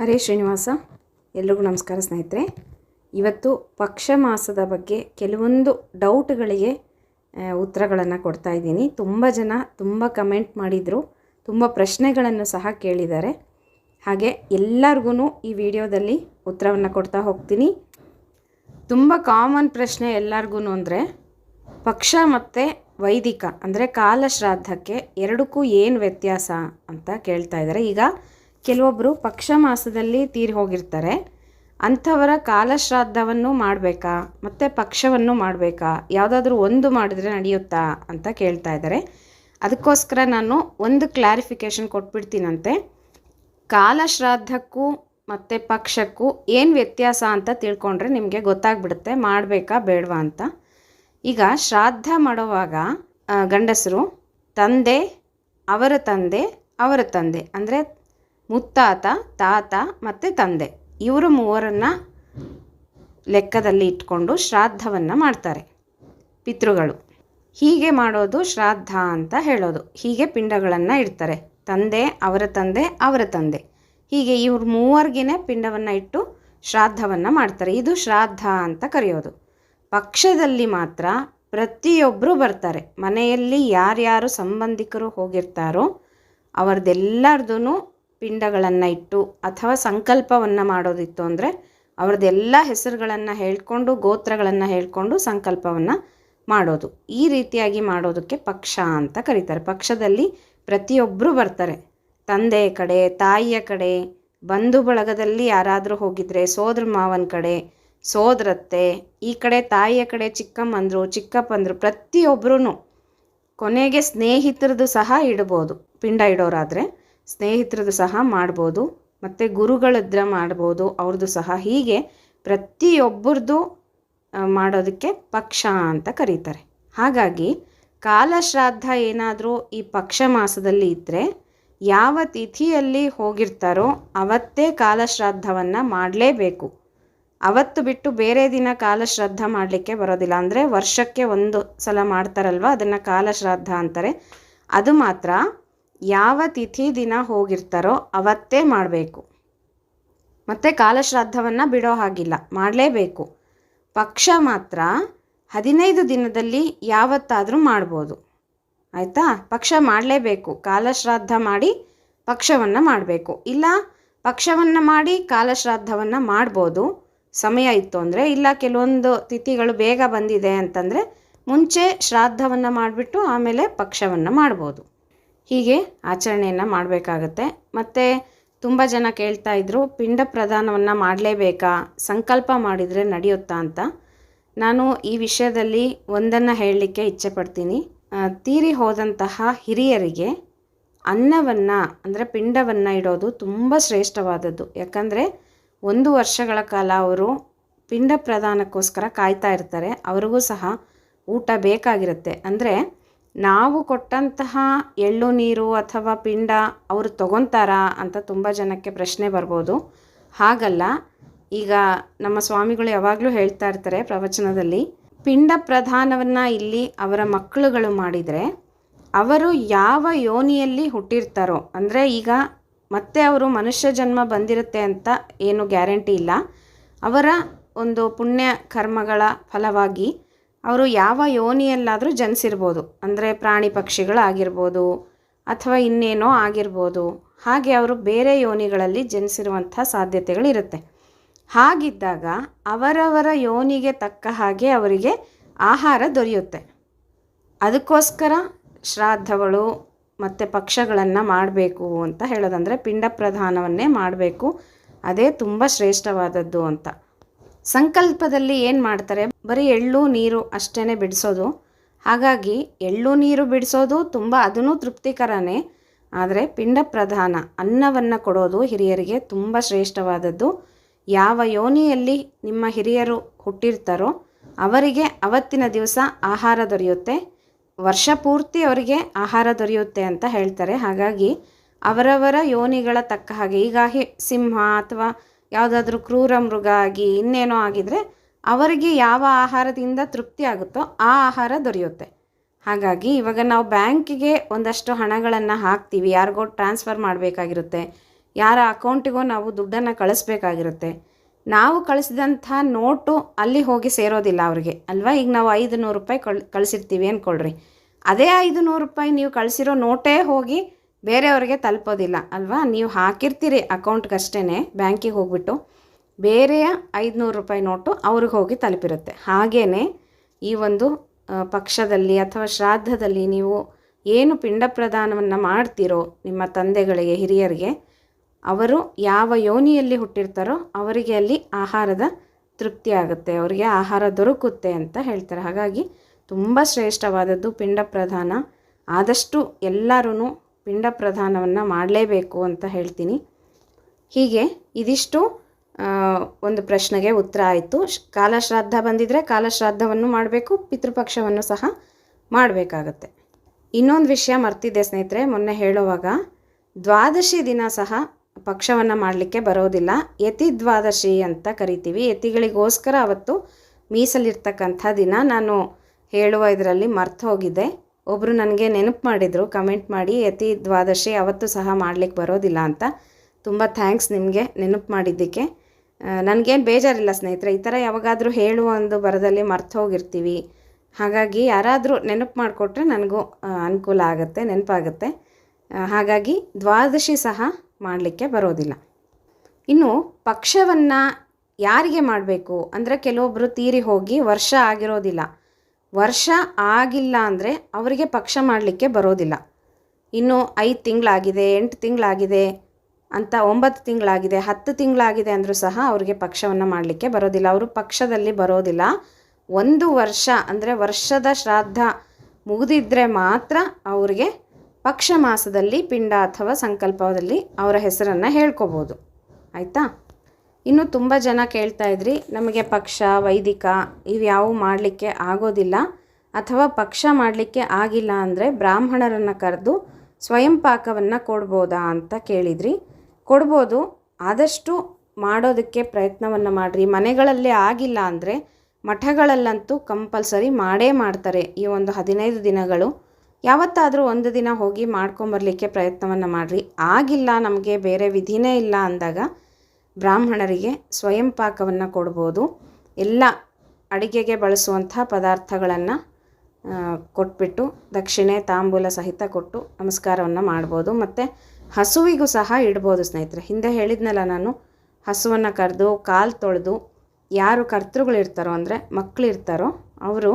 ಹರೇ ಶ್ರೀನಿವಾಸ, ಎಲ್ರಿಗೂ ನಮಸ್ಕಾರ ಸ್ನೇಹಿತರೆ. ಇವತ್ತು ಪಕ್ಷ ಮಾಸದ ಬಗ್ಗೆ ಕೆಲವೊಂದು ಡೌಟ್ಗಳಿಗೆ ಉತ್ತರಗಳನ್ನು ಕೊಡ್ತಾ ಇದ್ದೀನಿ. ತುಂಬ ಜನ ತುಂಬ ಕಮೆಂಟ್ ಮಾಡಿದರು, ತುಂಬ ಪ್ರಶ್ನೆಗಳನ್ನು ಸಹ ಕೇಳಿದ್ದಾರೆ. ಹಾಗೆ ಎಲ್ಲರಿಗೂ ಈ ವಿಡಿಯೋದಲ್ಲಿ ಉತ್ತರವನ್ನು ಕೊಡ್ತಾ ಹೋಗ್ತೀನಿ. ತುಂಬ ಕಾಮನ್ ಪ್ರಶ್ನೆ ಎಲ್ಲರಿಗೂ ಅಂದರೆ, ಪಕ್ಷ ಮತ್ತು ವೈದಿಕ, ಅಂದರೆ ಕಾಲಶ್ರಾದ್ದಕ್ಕೆ ಎರಡಕ್ಕೂ ಏನು ವ್ಯತ್ಯಾಸ ಅಂತ ಕೇಳ್ತಾ ಇದ್ದಾರೆ. ಈಗ ಕೆಲವೊಬ್ಬರು ಪಕ್ಷ ಮಾಸದಲ್ಲಿ ತೀರಿ ಹೋಗಿರ್ತಾರೆ. ಅಂಥವರ ಕಾಲಶ್ರಾದ್ದವನ್ನು ಮಾಡಬೇಕಾ? ಮತ್ತು ಪಕ್ಷವನ್ನು ಮಾಡಬೇಕಾ? ಯಾವುದಾದ್ರೂ ಒಂದು ಮಾಡಿದ್ರೆ ನಡೆಯುತ್ತಾ ಅಂತ ಕೇಳ್ತಾ ಇದ್ದಾರೆ. ಅದಕ್ಕೋಸ್ಕರ ನಾನು ಒಂದು ಕ್ಲಾರಿಫಿಕೇಷನ್ ಕೊಟ್ಬಿಡ್ತೀನಂತೆ. ಕಾಲಶ್ರಾದ್ದಕ್ಕೂ ಮತ್ತು ಪಕ್ಷಕ್ಕೂ ಏನು ವ್ಯತ್ಯಾಸ ಅಂತ ತಿಳ್ಕೊಂಡ್ರೆ ನಿಮಗೆ ಗೊತ್ತಾಗ್ಬಿಡುತ್ತೆ. ಮಾಡಬೇಕಾ, ಬೇಡವಾ ಅಂತ. ಈಗ ಶ್ರಾದ್ದ ಮಾಡುವಾಗ ಗಂಡಸರು ತಂದೆ, ಅವರ ತಂದೆ ಅವರ ತಂದೆ. ಅಂದರೆ ಮುತ್ತಾತ, ತಾತ ಮತ್ತು ತಂದೆ. ಇವರು ಮೂವರನ್ನು ಲೆಕ್ಕದಲ್ಲಿ ಇಟ್ಕೊಂಡು ಶ್ರಾದ್ದವನ್ನು ಮಾಡ್ತಾರೆ ಪಿತೃಗಳು. ಹೀಗೆ ಮಾಡೋದು ಶ್ರಾದ್ದ ಅಂತ ಹೇಳೋದು. ಹೀಗೆ ಪಿಂಡಗಳನ್ನು ಇಡ್ತಾರೆ. ತಂದೆ, ಅವರ ತಂದೆ ಅವರ ತಂದೆ. ಹೀಗೆ ಇವ್ರ ಮೂವರ್ಗಿನೇ ಪಿಂಡವನ್ನು ಇಟ್ಟು ಶ್ರಾದ್ದವನ್ನು ಮಾಡ್ತಾರೆ. ಇದು ಶ್ರಾದ್ದ ಅಂತ ಕರೆಯೋದು. ಪಕ್ಷದಲ್ಲಿ ಮಾತ್ರ ಪ್ರತಿಯೊಬ್ಬರು ಬರ್ತಾರೆ. ಮನೆಯಲ್ಲಿ ಯಾರ್ಯಾರು ಸಂಬಂಧಿಕರು ಹೋಗಿರ್ತಾರೋ ಅವ್ರದ್ದೆಲ್ಲರದೂ ಪಿಂಡಗಳನ್ನು ಇಟ್ಟು ಅಥವಾ ಸಂಕಲ್ಪವನ್ನು ಮಾಡೋದಿತ್ತು ಅಂದರೆ ಅವ್ರದ್ದೆಲ್ಲ ಹೆಸರುಗಳನ್ನು ಹೇಳ್ಕೊಂಡು, ಗೋತ್ರಗಳನ್ನು ಹೇಳ್ಕೊಂಡು ಸಂಕಲ್ಪವನ್ನು ಮಾಡೋದು. ಈ ರೀತಿಯಾಗಿ ಮಾಡೋದಕ್ಕೆ ಪಕ್ಷ ಅಂತ ಕರೀತಾರೆ. ಪಕ್ಷದಲ್ಲಿ ಪ್ರತಿಯೊಬ್ಬರು ಬರ್ತಾರೆ. ತಂದೆ ಕಡೆ, ತಾಯಿಯ ಕಡೆ, ಬಂಧು ಬಳಗದಲ್ಲಿ ಯಾರಾದರೂ ಹೋಗಿದ್ರೆ, ಸೋದರ ಮಾವನ ಕಡೆ, ಸೋದರತ್ತೆ, ಈ ಕಡೆ ತಾಯಿಯ ಕಡೆ ಚಿಕ್ಕಮ್ಮಂದರು, ಚಿಕ್ಕಪ್ಪಂದರು ಪ್ರತಿಯೊಬ್ಬರೂ ಕೊನೆಗೆ ಸ್ನೇಹಿತರದ್ದು ಸಹ ಇಡ್ಬೋದು. ಪಿಂಡ ಇಡೋರಾದರೆ ಸ್ನೇಹಿತರದ್ದು ಸಹ ಮಾಡ್ಬೋದು, ಮತ್ತು ಗುರುಗಳದ್ರ ಮಾಡ್ಬೋದು, ಅವ್ರದ್ದು ಸಹ ಹೀಗೆ ಪ್ರತಿಯೊಬ್ಬರದ್ದು ಮಾಡೋದಕ್ಕೆ ಪಕ್ಷ ಅಂತ ಕರೀತಾರೆ. ಹಾಗಾಗಿ ಕಾಲಶ್ರಾದ್ದ ಏನಾದರೂ ಈ ಪಕ್ಷ ಮಾಸದಲ್ಲಿ ಇದ್ದರೆ ಯಾವ ತಿಥಿಯಲ್ಲಿ ಹೋಗಿರ್ತಾರೋ ಅವತ್ತೇ ಕಾಲಶ್ರಾದ್ದವನ್ನು ಮಾಡಲೇಬೇಕು. ಅವತ್ತು ಬಿಟ್ಟು ಬೇರೆ ದಿನ ಕಾಲಶ್ರಾದ್ದ ಮಾಡಲಿಕ್ಕೆ ಬರೋದಿಲ್ಲ. ಅಂದರೆ ವರ್ಷಕ್ಕೆ ಒಂದು ಸಲ ಮಾಡ್ತಾರಲ್ವ, ಅದನ್ನು ಕಾಲಶ್ರಾದ್ದ ಅಂತಾರೆ. ಅದು ಮಾತ್ರ ಯಾವ ತಿಥಿ ದಿನ ಹೋಗಿರ್ತಾರೋ ಅವತ್ತೇ ಮಾಡಬೇಕು. ಮತ್ತು ಕಾಲಶ್ರಾದ್ದವನ್ನು ಬಿಡೋ ಹಾಗಿಲ್ಲ, ಮಾಡಲೇಬೇಕು. ಪಕ್ಷ ಮಾತ್ರ ಹದಿನೈದು ದಿನದಲ್ಲಿ ಯಾವತ್ತಾದರೂ ಮಾಡ್ಬೋದು. ಆಯಿತಾ? ಪಕ್ಷ ಮಾಡಲೇಬೇಕು, ಕಾಲಶ್ರಾದ್ದ ಮಾಡಿ ಪಕ್ಷವನ್ನು ಮಾಡಬೇಕು. ಇಲ್ಲ ಪಕ್ಷವನ್ನು ಮಾಡಿ ಕಾಲಶ್ರಾದ್ದವನ್ನು ಮಾಡ್ಬೋದು, ಸಮಯ ಇತ್ತು ಅಂದರೆ, ಇಲ್ಲ ಕೆಲವೊಂದು ತಿಥಿಗಳು ಬೇಗ ಬಂದಿದೆ ಅಂತಂದರೆ, ಮುಂಚೆ ಶ್ರಾದ್ದವನ್ನು ಮಾಡಿಬಿಟ್ಟು ಆಮೇಲೆ ಪಕ್ಷವನ್ನು ಮಾಡ್ಬೋದು. ಹೀಗೆ ಆಚರಣೆಯನ್ನು ಮಾಡಬೇಕಾಗತ್ತೆ. ಮತ್ತು ತುಂಬ ಜನ ಕೇಳ್ತಾ ಇದ್ರು, ಪಿಂಡ ಪ್ರದಾನವನ್ನು ಮಾಡಲೇಬೇಕಾ? ಸಂಕಲ್ಪ ಮಾಡಿದರೆ ನಡೆಯುತ್ತಾ ಅಂತ. ನಾನು ಈ ವಿಷಯದಲ್ಲಿ ಒಂದನ್ನು ಹೇಳಲಿಕ್ಕೆ ಇಚ್ಛೆ ಪಡ್ತೀನಿ ತೀರಿ ಹೋದಂತಹ ಹಿರಿಯರಿಗೆ ಅನ್ನವನ್ನು, ಅಂದರೆ ಪಿಂಡವನ್ನು ಇಡೋದು ತುಂಬ ಶ್ರೇಷ್ಠವಾದದ್ದು. ಯಾಕಂದರೆ ಒಂದು ವರ್ಷಗಳ ಕಾಲ ಅವರು ಪಿಂಡ ಪ್ರದಾನಕ್ಕೋಸ್ಕರ ಕಾಯ್ತಾ ಇರ್ತಾರೆ. ಅವ್ರಿಗೂ ಸಹ ಊಟ ಬೇಕಾಗಿರುತ್ತೆ. ಅಂದರೆ ನಾವು ಕೊಟ್ಟಂತಹ ಎಳ್ಳು, ನೀರು ಅಥವಾ ಪಿಂಡ ಅವರು ತಗೊತಾರಾ ಅಂತ ತುಂಬ ಜನಕ್ಕೆ ಪ್ರಶ್ನೆ ಬರ್ಬೋದು. ಹಾಗಲ್ಲ, ಈಗ ನಮ್ಮ ಸ್ವಾಮಿಗಳು ಯಾವಾಗಲೂ ಹೇಳ್ತಾ ಇರ್ತಾರೆ ಪ್ರವಚನದಲ್ಲಿ, ಪಿಂಡ ಪ್ರಧಾನವನ್ನು ಇಲ್ಲಿ ಅವರ ಮಕ್ಕಳುಗಳು ಮಾಡಿದರೆ, ಅವರು ಯಾವ ಯೋನಿಯಲ್ಲಿ ಹುಟ್ಟಿರ್ತಾರೋ, ಅಂದರೆ ಈಗ ಮತ್ತೆ ಅವರು ಮನುಷ್ಯ ಜನ್ಮ ಬಂದಿರುತ್ತೆ ಅಂತ ಏನು ಗ್ಯಾರಂಟಿ ಇಲ್ಲ, ಅವರ ಒಂದು ಪುಣ್ಯ ಕರ್ಮಗಳ ಫಲವಾಗಿ ಅವರು ಯಾವ ಯೋನಿಯಲ್ಲಾದರೂ ಜನಿಸಿರ್ಬೋದು. ಅಂದರೆ ಪ್ರಾಣಿ ಪಕ್ಷಿಗಳಾಗಿರ್ಬೋದು ಅಥವಾ ಇನ್ನೇನೋ ಆಗಿರ್ಬೋದು. ಹಾಗೆ ಅವರು ಬೇರೆ ಯೋನಿಗಳಲ್ಲಿ ಜನಿಸಿರುವಂಥ ಸಾಧ್ಯತೆಗಳಿರುತ್ತೆ. ಹಾಗಿದ್ದಾಗ ಅವರವರ ಯೋನಿಗೆ ತಕ್ಕ ಹಾಗೆ ಅವರಿಗೆ ಆಹಾರ ದೊರೆಯುತ್ತೆ. ಅದಕ್ಕೋಸ್ಕರ ಶ್ರಾದ್ದಗಳು ಮತ್ತು ಪಕ್ಷಗಳನ್ನು ಮಾಡಬೇಕು ಅಂತ ಹೇಳೋದಂದರೆ ಪಿಂಡ ಪ್ರಧಾನವನ್ನೇ ಮಾಡಬೇಕು. ಅದೇ ತುಂಬ ಶ್ರೇಷ್ಠವಾದದ್ದು ಅಂತ. ಸಂಕಲ್ಪದಲ್ಲಿ ಏನು ಮಾಡ್ತಾರೆ? ಬರೀ ಎಳ್ಳು, ನೀರು ಅಷ್ಟೇ ಬಿಡಿಸೋದು. ಹಾಗಾಗಿ ಎಳ್ಳು, ನೀರು ಬಿಡಿಸೋದು ತುಂಬ ಅದೂ ತೃಪ್ತಿಕರನೇ. ಆದರೆ ಪಿಂಡ ಪ್ರಧಾನ, ಅನ್ನವನ್ನು ಕೊಡೋದು ಹಿರಿಯರಿಗೆ ತುಂಬ ಶ್ರೇಷ್ಠವಾದದ್ದು. ಯಾವ ಯೋನಿಯಲ್ಲಿ ನಿಮ್ಮ ಹಿರಿಯರು ಹುಟ್ಟಿರ್ತಾರೋ ಅವರಿಗೆ ಅವತ್ತಿನ ದಿವಸ ಆಹಾರ ದೊರೆಯುತ್ತೆ. ವರ್ಷ ಪೂರ್ತಿ ಅವರಿಗೆ ಆಹಾರ ದೊರೆಯುತ್ತೆ ಅಂತ ಹೇಳ್ತಾರೆ. ಹಾಗಾಗಿ ಅವರವರ ಯೋನಿಗಳ ತಕ್ಕ ಹಾಗೆ, ಈಗ ಸಿಂಹ ಅಥವಾ ಯಾವುದಾದ್ರೂ ಕ್ರೂರ ಮೃಗ ಆಗಿ ಇನ್ನೇನೋ ಆಗಿದರೆ ಅವರಿಗೆ ಯಾವ ಆಹಾರದಿಂದ ತೃಪ್ತಿ ಆಗುತ್ತೋ ಆ ಆಹಾರ ದೊರೆಯುತ್ತೆ. ಹಾಗಾಗಿ ಇವಾಗ ನಾವು ಬ್ಯಾಂಕಿಗೆ ಒಂದಷ್ಟು ಹಣಗಳನ್ನು ಹಾಕ್ತೀವಿ. ಯಾರಿಗೋ ಟ್ರಾನ್ಸ್ಫರ್ ಮಾಡಬೇಕಾಗಿರುತ್ತೆ. ಯಾರ ಅಕೌಂಟಿಗೋ ನಾವು ದುಡ್ಡನ್ನು ಕಳಿಸ್ಬೇಕಾಗಿರುತ್ತೆ. ನಾವು ಕಳಿಸಿದಂಥ ನೋಟು ಅಲ್ಲಿ ಹೋಗಿ ಸೇರೋದಿಲ್ಲ ಅವ್ರಿಗೆ. ಅಲ್ವಾ? ಈಗ ನಾವು ಐದು ನೂರು ರೂಪಾಯಿ ಕಳ್, ಕಳಿಸಿರ್ತೀವಿ ಅಂದ್ಕೊಳ್ರಿ ಅದೇ ಐದು ನೂರು ರೂಪಾಯಿ ನೀವು ಕಳಿಸಿರೋ ನೋಟೇ ಹೋಗಿ ಬೇರೆಯವ್ರಿಗೆ ತಲುಪೋದಿಲ್ಲ, ಅಲ್ವಾ? ನೀವು ಹಾಕಿರ್ತೀರಿ ಅಕೌಂಟ್ಗಷ್ಟೇ ಬ್ಯಾಂಕಿಗೆ ಹೋಗ್ಬಿಟ್ಟು ಬೇರೆಯ ಐದುನೂರು ರೂಪಾಯಿ ನೋಟು ಅವ್ರಿಗೆ ಹೋಗಿ ತಲುಪಿರುತ್ತೆ. ಹಾಗೇ ಈ ಒಂದು ಪಕ್ಷದಲ್ಲಿ ಅಥವಾ ಶ್ರಾದ್ದದಲ್ಲಿ ನೀವು ಏನು ಪಿಂಡ ಪ್ರದಾನವನ್ನು ಮಾಡ್ತೀರೋ ನಿಮ್ಮ ತಂದೆಗಳಿಗೆ, ಹಿರಿಯರಿಗೆ, ಅವರು ಯಾವ ಯೋನಿಯಲ್ಲಿ ಹುಟ್ಟಿರ್ತಾರೋ ಅವರಿಗೆ ಅಲ್ಲಿ ಆಹಾರದ ತೃಪ್ತಿ ಆಗುತ್ತೆ, ಅವರಿಗೆ ಆಹಾರ ದೊರಕುತ್ತೆ ಅಂತ ಹೇಳ್ತಾರೆ. ಹಾಗಾಗಿ ತುಂಬ ಶ್ರೇಷ್ಠವಾದದ್ದು ಪಿಂಡ ಪ್ರಧಾನ ಆದಷ್ಟು ಎಲ್ಲರೂ ಪಿಂಡ ಪ್ರಧಾನವನ್ನು ಮಾಡಲೇಬೇಕು ಅಂತ ಹೇಳ್ತೀನಿ. ಹೀಗೆ ಇದಿಷ್ಟು ಒಂದು ಪ್ರಶ್ನೆಗೆ ಉತ್ತರ ಆಯಿತು. ಕಾಲಶ್ರಾದ್ದ ಬಂದಿದ್ದರೆ ಕಾಲಶ್ರಾದ್ದವನ್ನು ಮಾಡಬೇಕು, ಪಿತೃಪಕ್ಷವನ್ನು ಸಹ ಮಾಡಬೇಕಾಗತ್ತೆ. ಇನ್ನೊಂದು ವಿಷಯ ಮರ್ತಿದ್ದೆ ಸ್ನೇಹಿತರೆ, ಮೊನ್ನೆ ಹೇಳುವಾಗ, ದ್ವಾದಶಿ ದಿನ ಸಹ ಪಕ್ಷವನ್ನು ಮಾಡಲಿಕ್ಕೆ ಬರೋದಿಲ್ಲ. ಯತಿ ದ್ವಾದಶಿ ಅಂತ ಕರಿತೀವಿ. ಯತಿಗಳಿಗೋಸ್ಕರ ಅವತ್ತು ಮೀಸಲಿರ್ತಕ್ಕಂಥ ದಿನ. ನಾನು ಹೇಳುವ ಇದರಲ್ಲಿ ಮರ್ತು ಹೋಗಿದ್ದೆ ಒಬ್ಬರು ನನಗೆ ನೆನಪು ಮಾಡಿದರು ಕಮೆಂಟ್ ಮಾಡಿ, ಯತಿ ದ್ವಾದಶಿ, ಅವತ್ತು ಸಹ ಮಾಡಲಿಕ್ಕೆ ಬರೋದಿಲ್ಲ ಅಂತ. ತುಂಬ ಥ್ಯಾಂಕ್ಸ್ ನಿಮಗೆ ನೆನಪು ಮಾಡಿದ್ದಕ್ಕೆ. ನನಗೇನು ಬೇಜಾರಿಲ್ಲ ಸ್ನೇಹಿತರೆ, ಈ ಥರ ಯಾವಾಗಾದರೂ ಹೇಳುವ ಒಂದು ಬರದಲ್ಲಿ ಮರ್ತು ಹೋಗಿರ್ತೀವಿ. ಹಾಗಾಗಿ ಯಾರಾದರೂ ನೆನಪು ಮಾಡಿಕೊಟ್ರೆ ನನಗೂ ಅನುಕೂಲ ಆಗುತ್ತೆ, ನೆನಪಾಗುತ್ತೆ. ಹಾಗಾಗಿ ದ್ವಾದಶಿ ಸಹ ಮಾಡಲಿಕ್ಕೆ ಬರೋದಿಲ್ಲ. ಇನ್ನು ಪಕ್ಷವನ್ನು ಯಾರಿಗೆ ಮಾಡಬೇಕು? ಅಂದರೆ ಕೆಲವೊಬ್ಬರು ತೀರಿ ಹೋಗಿ ವರ್ಷ ಆಗಿರೋದಿಲ್ಲ. ವರ್ಷ ಆಗಿಲ್ಲ ಅಂದರೆ ಅವರಿಗೆ ಪಕ್ಷ ಮಾಡಲಿಕ್ಕೆ ಬರೋದಿಲ್ಲ. ಇನ್ನು ಐದು ತಿಂಗಳಾಗಿದೆ, ಎಂಟು ತಿಂಗಳಾಗಿದೆ ಅಂತ ಒಂಬತ್ತು ತಿಂಗಳಾಗಿದೆ, ಹತ್ತು ತಿಂಗಳಾಗಿದೆ ಅಂದರೂ ಸಹ ಅವರಿಗೆ ಪಕ್ಷವನ್ನು ಮಾಡಲಿಕ್ಕೆ ಬರೋದಿಲ್ಲ. ಅವರು ಪಕ್ಷದಲ್ಲಿ ಬರೋದಿಲ್ಲ. ಒಂದು ವರ್ಷ ಅಂದರೆ ವರ್ಷದ ಶ್ರಾದ್ದ ಮುಗಿದಿದ್ದರೆ ಮಾತ್ರ ಅವರಿಗೆ ಪಕ್ಷ ಮಾಸದಲ್ಲಿ ಪಿಂಡ ಅಥವಾ ಸಂಕಲ್ಪದಲ್ಲಿ ಅವರ ಹೆಸರನ್ನು ಹೇಳ್ಕೊಬೋದು. ಆಯಿತಾ? ಇನ್ನು ತುಂಬ ಜನ ಕೇಳ್ತಾ ಇದ್ರಿ, ನಮಗೆ ಪಕ್ಷ, ವೈದಿಕ ಇವ್ಯಾವು ಮಾಡಲಿಕ್ಕೆ ಆಗೋದಿಲ್ಲ. ಅಥವಾ ಪಕ್ಷ ಮಾಡಲಿಕ್ಕೆ ಆಗಿಲ್ಲ ಅಂದರೆ ಬ್ರಾಹ್ಮಣರನ್ನು ಕರೆದು ಸ್ವಯಂ ಪಾಕವನ್ನು ಕೊಡ್ಬೋದಾ ಅಂತ ಕೇಳಿದ್ರಿ. ಕೊಡ್ಬೋದು, ಆದಷ್ಟು ಮಾಡೋದಕ್ಕೆ ಪ್ರಯತ್ನವನ್ನು ಮಾಡಿರಿ. ಮನೆಗಳಲ್ಲೇ ಆಗಿಲ್ಲ ಅಂದರೆ ಮಠಗಳಲ್ಲಂತೂ ಕಂಪಲ್ಸರಿ ಮಾಡೇ ಮಾಡ್ತಾರೆ ಈ ಒಂದು ಹದಿನೈದು ದಿನಗಳು. ಯಾವತ್ತಾದರೂ ಒಂದು ದಿನ ಹೋಗಿ ಮಾಡ್ಕೊಂಬರ್ಲಿಕ್ಕೆ ಪ್ರಯತ್ನವನ್ನು ಮಾಡಿರಿ. ಆಗಿಲ್ಲ ನಮಗೆ ಬೇರೆ ವಿಧಿನೇ ಇಲ್ಲ ಅಂದಾಗ ಬ್ರಾಹ್ಮಣರಿಗೆ ಸ್ವಯಂ ಪಾಕವನ್ನು ಕೊಡ್ಬೋದು. ಎಲ್ಲ ಅಡಿಗೆಗೆ ಬಳಸುವಂಥ ಪದಾರ್ಥಗಳನ್ನು ಕೊಟ್ಬಿಟ್ಟು ದಕ್ಷಿಣೆ, ತಾಂಬೂಲ ಸಹಿತ ಕೊಟ್ಟು ನಮಸ್ಕಾರವನ್ನು ಮಾಡ್ಬೋದು. ಮತ್ತು ಹಸುವಿಗೂ ಸಹ ಇಡ್ಬೋದು ಸ್ನೇಹಿತರೆ. ಹಿಂದೆ ಹೇಳಿದ್ನಲ್ಲ ನಾನು, ಹಸುವನ್ನು ಕರೆದು, ಕಾಲು ತೊಳೆದು ಯಾರು ಕರ್ತೃಗಳಿರ್ತಾರೋ, ಅಂದರೆ ಮಕ್ಕಳಿರ್ತಾರೋ ಅವರು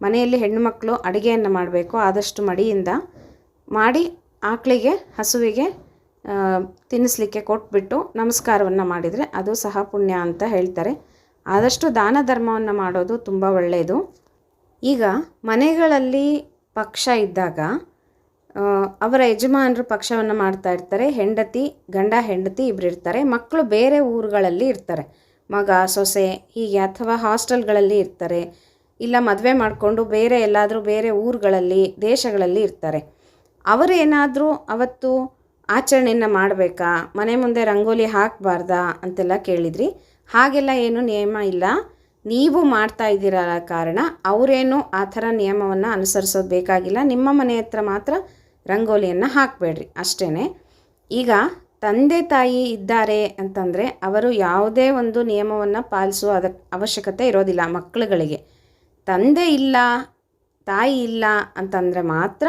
ಮನೆಯಲ್ಲಿ ಹೆಣ್ಣುಮಕ್ಕಳು ಅಡುಗೆಯನ್ನು ಮಾಡಬೇಕು ಆದಷ್ಟು ಮಡಿಯಿಂದ ಮಾಡಿ ಆಕಳಿಗೆ, ಹಸುವಿಗೆ ತಿನ್ನಿಸ್ಲಿಕ್ಕೆ ಕೊಟ್ಬಿಟ್ಟು ನಮಸ್ಕಾರವನ್ನು ಮಾಡಿದರೆ ಅದು ಸಹ ಪುಣ್ಯ ಅಂತ ಹೇಳ್ತಾರೆ. ಆದಷ್ಟು ದಾನ ಧರ್ಮವನ್ನು ಮಾಡೋದು ತುಂಬ ಒಳ್ಳೆಯದು. ಈಗ ಮನೆಗಳಲ್ಲಿ ಪಕ್ಷ ಇದ್ದಾಗ ಅವರ ಯಜಮಾನರು ಪಕ್ಷವನ್ನು ಮಾಡ್ತಾ ಇರ್ತಾರೆ. ಹೆಂಡತಿ, ಗಂಡ, ಹೆಂಡತಿ ಇಬ್ಬರು ಇರ್ತಾರೆ. ಮಕ್ಕಳು ಬೇರೆ ಊರುಗಳಲ್ಲಿ ಇರ್ತಾರೆ. ಮಗ ಸೊಸೆ ಹೀಗೆ ಅಥವಾ ಹಾಸ್ಟೆಲ್ಗಳಲ್ಲಿ ಇರ್ತಾರೆ. ಇಲ್ಲ ಮದುವೆ ಮಾಡಿಕೊಂಡು ಬೇರೆ ಎಲ್ಲಾದರೂ ಬೇರೆ ಊರುಗಳಲ್ಲಿ, ದೇಶಗಳಲ್ಲಿ ಇರ್ತಾರೆ. ಅವರೇನಾದರೂ ಅವತ್ತು ಆಚರಣೆಯನ್ನು ಮಾಡಬೇಕಾ? ಮನೆ ಮುಂದೆ ರಂಗೋಲಿ ಹಾಕಬಾರ್ದಾ? ಅಂತೆಲ್ಲ ಕೇಳಿದ್ರಿ. ಹಾಗೆಲ್ಲ ಏನು ನಿಯಮ ಇಲ್ಲ. ನೀವು ಮಾಡ್ತಾ ಇದ್ದೀರ ಕಾರಣ ಅವರೇನು ಆ ಥರ ನಿಯಮವನ್ನು ಅನುಸರಿಸೋದು ಬೇಕಾಗಿಲ್ಲ. ನಿಮ್ಮ ಮನೆ ಹತ್ರ ಮಾತ್ರ ರಂಗೋಲಿಯನ್ನು ಹಾಕಬೇಡ್ರಿ. ಅಷ್ಟೇ ಈಗ ತಂದೆ ತಾಯಿ ಇದ್ದಾರೆ ಅಂತಂದರೆ ಅವರು ಯಾವುದೇ ಒಂದು ನಿಯಮವನ್ನು ಪಾಲಿಸುವ ಅದಕ್ಕೆ ಅವಶ್ಯಕತೆ ಇರೋದಿಲ್ಲ ಮಕ್ಕಳುಗಳಿಗೆ. ತಂದೆ ಇಲ್ಲ, ತಾಯಿ ಇಲ್ಲ ಅಂತಂದರೆ ಮಾತ್ರ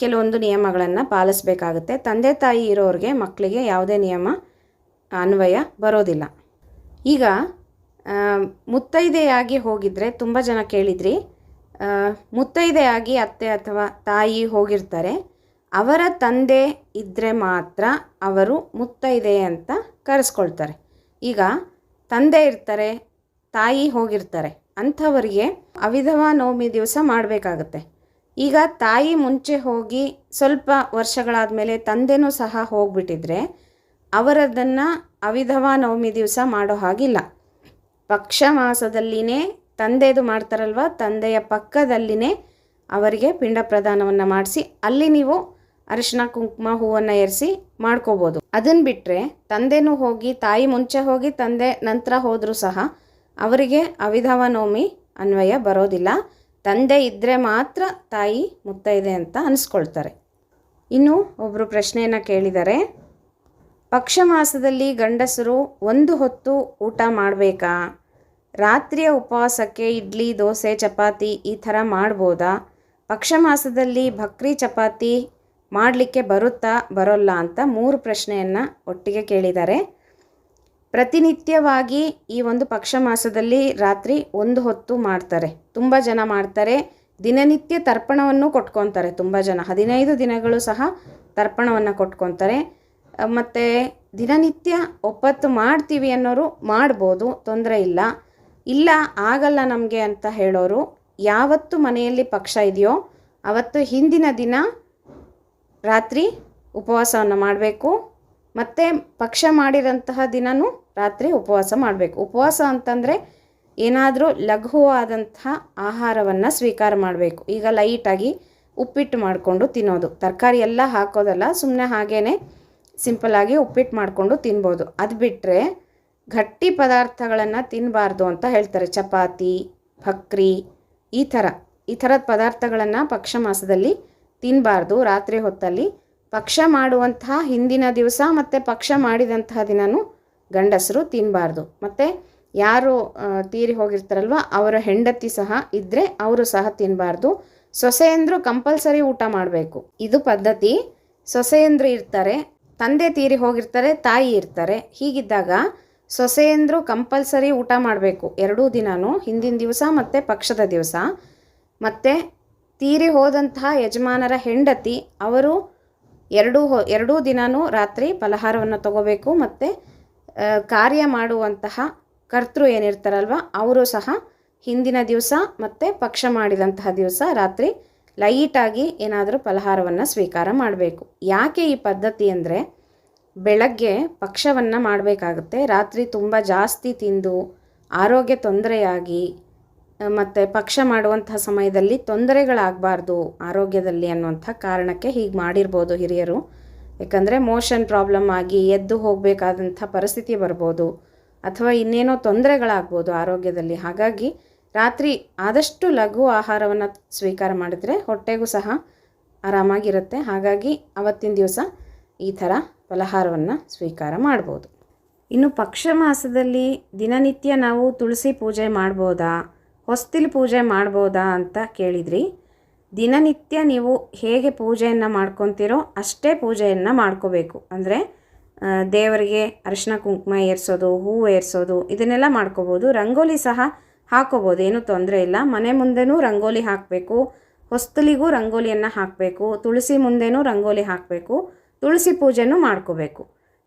ಕೆಲವೊಂದು ನಿಯಮಗಳನ್ನು ಪಾಲಿಸಬೇಕಾಗುತ್ತೆ. ತಂದೆ ತಾಯಿ ಇರೋರಿಗೆ ಮಕ್ಕಳಿಗೆ ಯಾವುದೇ ನಿಯಮ, ಅನ್ವಯ ಬರೋದಿಲ್ಲ. ಈಗ ಮುತ್ತೈದೆಯಾಗಿ ಹೋಗಿದ್ರೆ ತುಂಬ ಜನ ಕೇಳಿದ್ರಿ ಮುತ್ತೈದೆಯಾಗಿ ಅತ್ತೆ ಅಥವಾ ತಾಯಿ ಹೋಗಿರ್ತಾರೆ, ಅವರ ತಂದೆ ಇದ್ದರೆ ಮಾತ್ರ ಅವರು ಮುತ್ತೈದೆ ಅಂತ ಕರೆಸ್ಕೊಳ್ತಾರೆ. ಈಗ, ತಂದೆ ಇರ್ತಾರೆ, ತಾಯಿ ಹೋಗಿರ್ತಾರೆ, ಅಂಥವರಿಗೆ ಅವಿಧವಾ ನವಮಿ ದಿವಸ ಮಾಡಬೇಕಾಗತ್ತೆ. ಈಗ ತಾಯಿ ಮುಂಚೆ ಹೋಗಿ ಸ್ವಲ್ಪ ವರ್ಷಗಳಾದ ಮೇಲೆ ತಂದೆನೂ ಸಹ ಹೋಗ್ಬಿಟ್ಟಿದ್ರೆ ಅವರದನ್ನು ಅವಿಧವ ನವಮಿ ದಿವಸ ಮಾಡೋ ಹಾಗಿಲ್ಲ. ಪಕ್ಷ ಮಾಸದಲ್ಲಿನೇ ತಂದೆದು ಮಾಡ್ತಾರಲ್ವ? ತಂದೆಯ ಪಕ್ಕದಲ್ಲಿನೇ ಅವರಿಗೆ ಪಿಂಡ ಪ್ರದಾನವನ್ನು ಮಾಡಿಸಿ, ಅಲ್ಲಿ ನೀವು ಅರಿಶಿನ ಕುಂಕುಮ ಹೂವನ್ನು ಏರಿಸಿ ಮಾಡ್ಕೋಬೋದು. ಅದನ್ನು ಬಿಟ್ಟರೆ ತಂದೆನೂ ಹೋಗಿ, ತಾಯಿ ಮುಂಚೆ ಹೋಗಿ, ತಂದೆ ನಂತರ ಹೋದರೂ ಸಹ ಅವರಿಗೆ ಅವಿಧವ ನವಮಿ ಅನ್ವಯ ಬರೋದಿಲ್ಲ. ತಂದೆ ಇದ್ದರೆ ಮಾತ್ರ ತಾಯಿ ಮುತ್ತೈದೆ ಅಂತ ಅನಿಸ್ಕೊಳ್ತಾರೆ. ಇನ್ನು ಒಬ್ಬರು ಪ್ರಶ್ನೆಯನ್ನು ಕೇಳಿದ್ದಾರೆ ಪಕ್ಷ ಮಾಸದಲ್ಲಿ ಗಂಡಸರು ಒಂದು ಹೊತ್ತು ಊಟ ಮಾಡಬೇಕಾ? ರಾತ್ರಿಯ ಉಪವಾಸಕ್ಕೆ ಇಡ್ಲಿ, ದೋಸೆ, ಚಪಾತಿ ಈ ಥರ ಮಾಡ್ಬೋದಾ? ಪಕ್ಷ ಮಾಸದಲ್ಲಿ ಭಕ್ರಿ ಚಪಾತಿ ಮಾಡಲಿಕ್ಕೆ ಬರುತ್ತಾ ಬರೋಲ್ಲ ಅಂತ ಮೂರು ಪ್ರಶ್ನೆಯನ್ನು ಒಟ್ಟಿಗೆ ಕೇಳಿದ್ದಾರೆ ಪ್ರತಿನಿತ್ಯವಾಗಿ ಈ ಒಂದು ಪಕ್ಷ ಮಾಸದಲ್ಲಿ ರಾತ್ರಿ ಒಂದು ಹೊತ್ತು ಮಾಡ್ತಾರೆ. ತುಂಬ ಜನ ಮಾಡ್ತಾರೆ. ದಿನನಿತ್ಯ ತರ್ಪಣವನ್ನು ಕೊಟ್ಕೊತಾರೆ ತುಂಬ ಜನ. ಹದಿನೈದು ದಿನಗಳು ಸಹ ತರ್ಪಣವನ್ನು ಕೊಟ್ಕೊತಾರೆ. ಮತ್ತು ದಿನನಿತ್ಯ ಒಪ್ಪತ್ತು ಮಾಡ್ತೀವಿ ಅನ್ನೋರು ಮಾಡ್ಬೋದು, ತೊಂದರೆ ಇಲ್ಲ. ಇಲ್ಲ, ಆಗಲ್ಲ ನಮಗೆ ಅಂತ ಹೇಳೋರು ಯಾವತ್ತು ಮನೆಯಲ್ಲಿ ಪಕ್ಷ ಇದೆಯೋ ಅವತ್ತು ಹಿಂದಿನ ದಿನ ರಾತ್ರಿ ಉಪವಾಸವನ್ನು ಮಾಡಬೇಕು. ಮತ್ತು ಪಕ್ಷ ಮಾಡಿದಂತಹ ದಿನವೂ ರಾತ್ರಿ ಉಪವಾಸ ಮಾಡಬೇಕು. ಉಪವಾಸ ಅಂತಂದರೆ ಏನಾದರೂ ಲಘುವಾದಂಥ ಆಹಾರವನ್ನು ಸ್ವೀಕಾರ ಮಾಡಬೇಕು. ಈಗ ಲೈಟಾಗಿ ಉಪ್ಪಿಟ್ಟು ಮಾಡಿಕೊಂಡು ತಿನ್ನೋದು. ತರಕಾರಿ ಎಲ್ಲ ಹಾಕೋದಲ್ಲ ಸುಮ್ಮನೆ ಹಾಗೇ ಸಿಂಪಲಾಗಿ ಉಪ್ಪಿಟ್ಟು ಮಾಡಿಕೊಂಡು ತಿನ್ಬೋದು. ಅದು ಬಿಟ್ಟರೆ ಗಟ್ಟಿ ಪದಾರ್ಥಗಳನ್ನು ತಿನ್ನಬಾರ್ದು ಅಂತ ಹೇಳ್ತಾರೆ. ಚಪಾತಿ, ಭಕ್ರಿ, ಈ ಥರ. ಈ ಥರದ ಪದಾರ್ಥಗಳನ್ನು ಪಕ್ಷ ಮಾಸದಲ್ಲಿ ತಿನ್ನಬಾರ್ದು ರಾತ್ರಿ ಹೊತ್ತಲ್ಲಿ ಪಕ್ಷ ಮಾಡುವಂತಹ ಹಿಂದಿನ ದಿವಸ ಮತ್ತು ಪಕ್ಷ ಮಾಡಿದಂತಹ ದಿನವೂ ಗಂಡಸರು ತಿನ್ನಬಾರ್ದು ಮತ್ತು ಯಾರು ತೀರಿ ಹೋಗಿರ್ತಾರಲ್ವ, ಅವರ ಹೆಂಡತಿ ಸಹ ಇದ್ದರೆ ಅವರು ಸಹ ತಿನ್ನಬಾರ್ದು ಸೊಸೆಯಂದರು ಕಂಪಲ್ಸರಿ ಊಟ ಮಾಡಬೇಕು. ಇದು ಪದ್ಧತಿ. ಸೊಸೆಯಂದರು ಇರ್ತಾರೆ, ತಂದೆ ತೀರಿ ಹೋಗಿರ್ತಾರೆ, ತಾಯಿ ಇರ್ತಾರೆ. ಹೀಗಿದ್ದಾಗ ಸೊಸೆಯಂದರು ಕಂಪಲ್ಸರಿ ಊಟ ಮಾಡಬೇಕು. ಎರಡೂ ದಿನವೂ ಹಿಂದಿನ ದಿವಸ ಮತ್ತು ಪಕ್ಷದ ದಿವಸ. ಮತ್ತು ತೀರಿ ಹೋದಂತಹ ಯಜಮಾನರ ಹೆಂಡತಿ, ಅವರು ಎರಡೂ ಹೊ, ಎರಡೂ ದಿನವೂ ರಾತ್ರಿ ಫಲಹಾರವನ್ನು ತಗೋಬೇಕು. ಮತ್ತು ಕಾರ್ಯ ಮಾಡುವಂತಹ ಕರ್ತೃ ಏನಿರ್ತಾರಲ್ವ, ಅವರು ಸಹ ಹಿಂದಿನ ದಿವಸ ಮತ್ತು ಪಕ್ಷ ಮಾಡಿದಂತಹ ದಿವಸ ರಾತ್ರಿ ಲೈಟಾಗಿ ಏನಾದರೂ ಫಲಹಾರವನ್ನು ಸ್ವೀಕಾರ ಮಾಡಬೇಕು. ಯಾಕೆ ಈ ಪದ್ಧತಿ ಅಂದರೆ, ಬೆಳಗ್ಗೆ ಪಕ್ಷವನ್ನು ಮಾಡಬೇಕಾಗುತ್ತೆ, ರಾತ್ರಿ ತುಂಬ ಜಾಸ್ತಿ ತಿಂದು ಆರೋಗ್ಯ ತೊಂದರೆಯಾಗಿ ಮತ್ತು ಪಕ್ಷ ಮಾಡುವಂತಹ ಸಮಯದಲ್ಲಿ ತೊಂದರೆಗಳಾಗಬಾರ್ದು ಆರೋಗ್ಯದಲ್ಲಿ ಅನ್ನುವಂಥ ಕಾರಣಕ್ಕೆ ಹೀಗೆ ಮಾಡಿರ್ಬೋದು ಹಿರಿಯರು. ಯಾಕಂದರೆ ಮೋಷನ್ ಪ್ರಾಬ್ಲಮ್ ಆಗಿ ಎದ್ದು ಹೋಗಬೇಕಾದಂಥ ಪರಿಸ್ಥಿತಿ ಬರ್ಬೋದು ಅಥವಾ ಇನ್ನೇನೋ ತೊಂದರೆಗಳಾಗ್ಬೋದು ಆರೋಗ್ಯದಲ್ಲಿ. ಹಾಗಾಗಿ ರಾತ್ರಿ ಆದಷ್ಟು ಲಘು ಆಹಾರವನ್ನು ಸ್ವೀಕಾರ ಮಾಡಿದರೆ ಹೊಟ್ಟೆಗೂ ಸಹ ಆರಾಮಾಗಿರುತ್ತೆ. ಹಾಗಾಗಿ ಅವತ್ತಿನ ದಿವಸ ಈ ಥರ ಫಲಹಾರವನ್ನು ಸ್ವೀಕಾರ ಮಾಡ್ಬೋದು. ಇನ್ನು ಪಕ್ಷ ಮಾಸದಲ್ಲಿ ದಿನನಿತ್ಯ ನಾವು ತುಳಸಿ ಪೂಜೆ ಮಾಡ್ಬೋದಾ? ಹೊಸ್ತಿಲು ಪೂಜೆ ಮಾಡ್ಬೋದಾ ಅಂತ ಕೇಳಿದ್ರಿ. ದಿನನಿತ್ಯ ನೀವು ಹೇಗೆ ಪೂಜೆಯನ್ನು ಮಾಡ್ಕೊತೀರೋ ಅಷ್ಟೇ ಪೂಜೆಯನ್ನು ಮಾಡ್ಕೋಬೇಕು. ಅಂದರೆ ದೇವರಿಗೆ ಅರಿಶಿನ ಕುಂಕುಮ ಏರಿಸೋದು, ಹೂವು ಏರಿಸೋದು, ಇದನ್ನೆಲ್ಲ ಮಾಡ್ಕೋಬೋದು. ರಂಗೋಲಿ ಸಹ ಹಾಕೋಬೋದು, ಏನೂ ತೊಂದರೆ ಇಲ್ಲ. ಮನೆ ಮುಂದೆನೂ ರಂಗೋಲಿ ಹಾಕಬೇಕು, ಹೊಸ್ತಲಿಗೂ ರಂಗೋಲಿಯನ್ನು ಹಾಕಬೇಕು, ತುಳಸಿ ಮುಂದೆನೂ ರಂಗೋಲಿ ಹಾಕಬೇಕು, ತುಳಸಿ ಪೂಜೆನೂ ಮಾಡ್ಕೋಬೇಕು.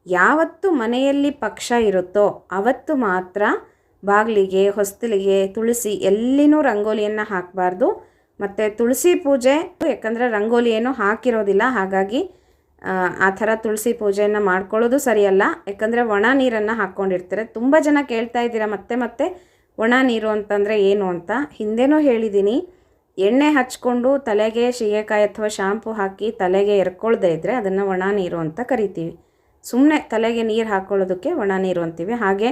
ಯಾವತ್ತು ಮನೆಯಲ್ಲಿ ಪಕ್ಷ ಇರುತ್ತೋ ಅವತ್ತು ಮಾತ್ರ ಬಾಗಿಲಿಗೆ, ಹೊಸ್ತಲಿಗೆ, ತುಳಸಿ ಎಲ್ಲಿನೂ ರಂಗೋಲಿಯನ್ನು ಹಾಕಬಾರ್ದು. ಮತ್ತು ತುಳಸಿ ಪೂಜೆ ಯಾಕಂದರೆ ರಂಗೋಲಿ ಏನು ಹಾಕಿರೋದಿಲ್ಲ ಹಾಗಾಗಿ ಆ, ಥರ ತುಳಸಿ ಪೂಜೆಯನ್ನು ಮಾಡ್ಕೊಳ್ಳೋದು ಸರಿಯಲ್ಲ. ಯಾಕಂದರೆ ಒಣ ನೀರನ್ನು ಹಾಕ್ಕೊಂಡಿರ್ತಾರೆ. ತುಂಬ ಜನ ಕೇಳ್ತಾ ಇದ್ದೀರಾ ಮತ್ತೆ ಮತ್ತೆ ಒಣ ನೀರು ಅಂತಂದರೆ ಏನು ಅಂತ. ಹಿಂದೆನೂ ಹೇಳಿದ್ದೀನಿ ಎಣ್ಣೆ ಹಚ್ಕೊಂಡು ತಲೆಗೆ ಸೀಗೆಕಾಯಿ ಅಥವಾ ಶಾಂಪು ಹಾಕಿ ತಲೆಗೆ ಎರ್ಕೊಳ್ದೇ ಇದ್ದರೆ ಅದನ್ನು ಒಣ ನೀರು ಅಂತ ಕರಿತೀವಿ. ಸುಮ್ಮನೆ ತಲೆಗೆ ನೀರು ಹಾಕ್ಕೊಳ್ಳೋದಕ್ಕೆ ಒಣ ನೀರು ಅಂತೀವಿ. ಹಾಗೆ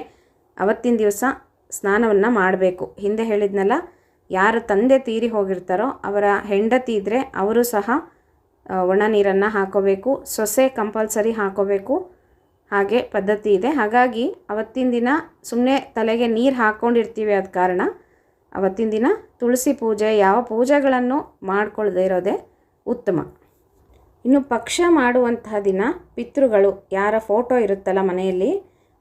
ಅವತ್ತಿನ ದಿವಸ ಸ್ನಾನವನ್ನು ಮಾಡಬೇಕು. ಹಿಂದೆ ಹೇಳಿದ್ನಲ್ಲ ಯಾರು ತಂದೆ ತೀರಿ ಹೋಗಿರ್ತಾರೋ ಅವರ ಹೆಂಡತಿ ಇದ್ದರೆ ಅವರು ಸಹ ಒಣ ನೀರನ್ನು ಹಾಕೋಬೇಕು, ಸೊಸೆ ಕಂಪಲ್ಸರಿ ಹಾಕೋಬೇಕು. ಹಾಗೆ ಪದ್ಧತಿ ಇದೆ. ಹಾಗಾಗಿ ಅವತ್ತಿನ ದಿನ ಸುಮ್ಮನೆ ತಲೆಗೆ ನೀರು ಹಾಕ್ಕೊಂಡಿರ್ತೀವಿ ಆದ ಕಾರಣ ಅವತ್ತಿನ ದಿನ ತುಳಸಿ ಪೂಜೆ, ಯಾವ ಪೂಜೆಗಳನ್ನು ಮಾಡ್ಕೊಳ್ಳದೇ ಇರೋದೇ ಉತ್ತಮ. ಇನ್ನು ಪಕ್ಷ ಮಾಡುವಂತಹ ದಿನ ಪಿತೃಗಳು, ಯಾರ ಫೋಟೋ ಇರುತ್ತಲ್ಲ ಮನೆಯಲ್ಲಿ,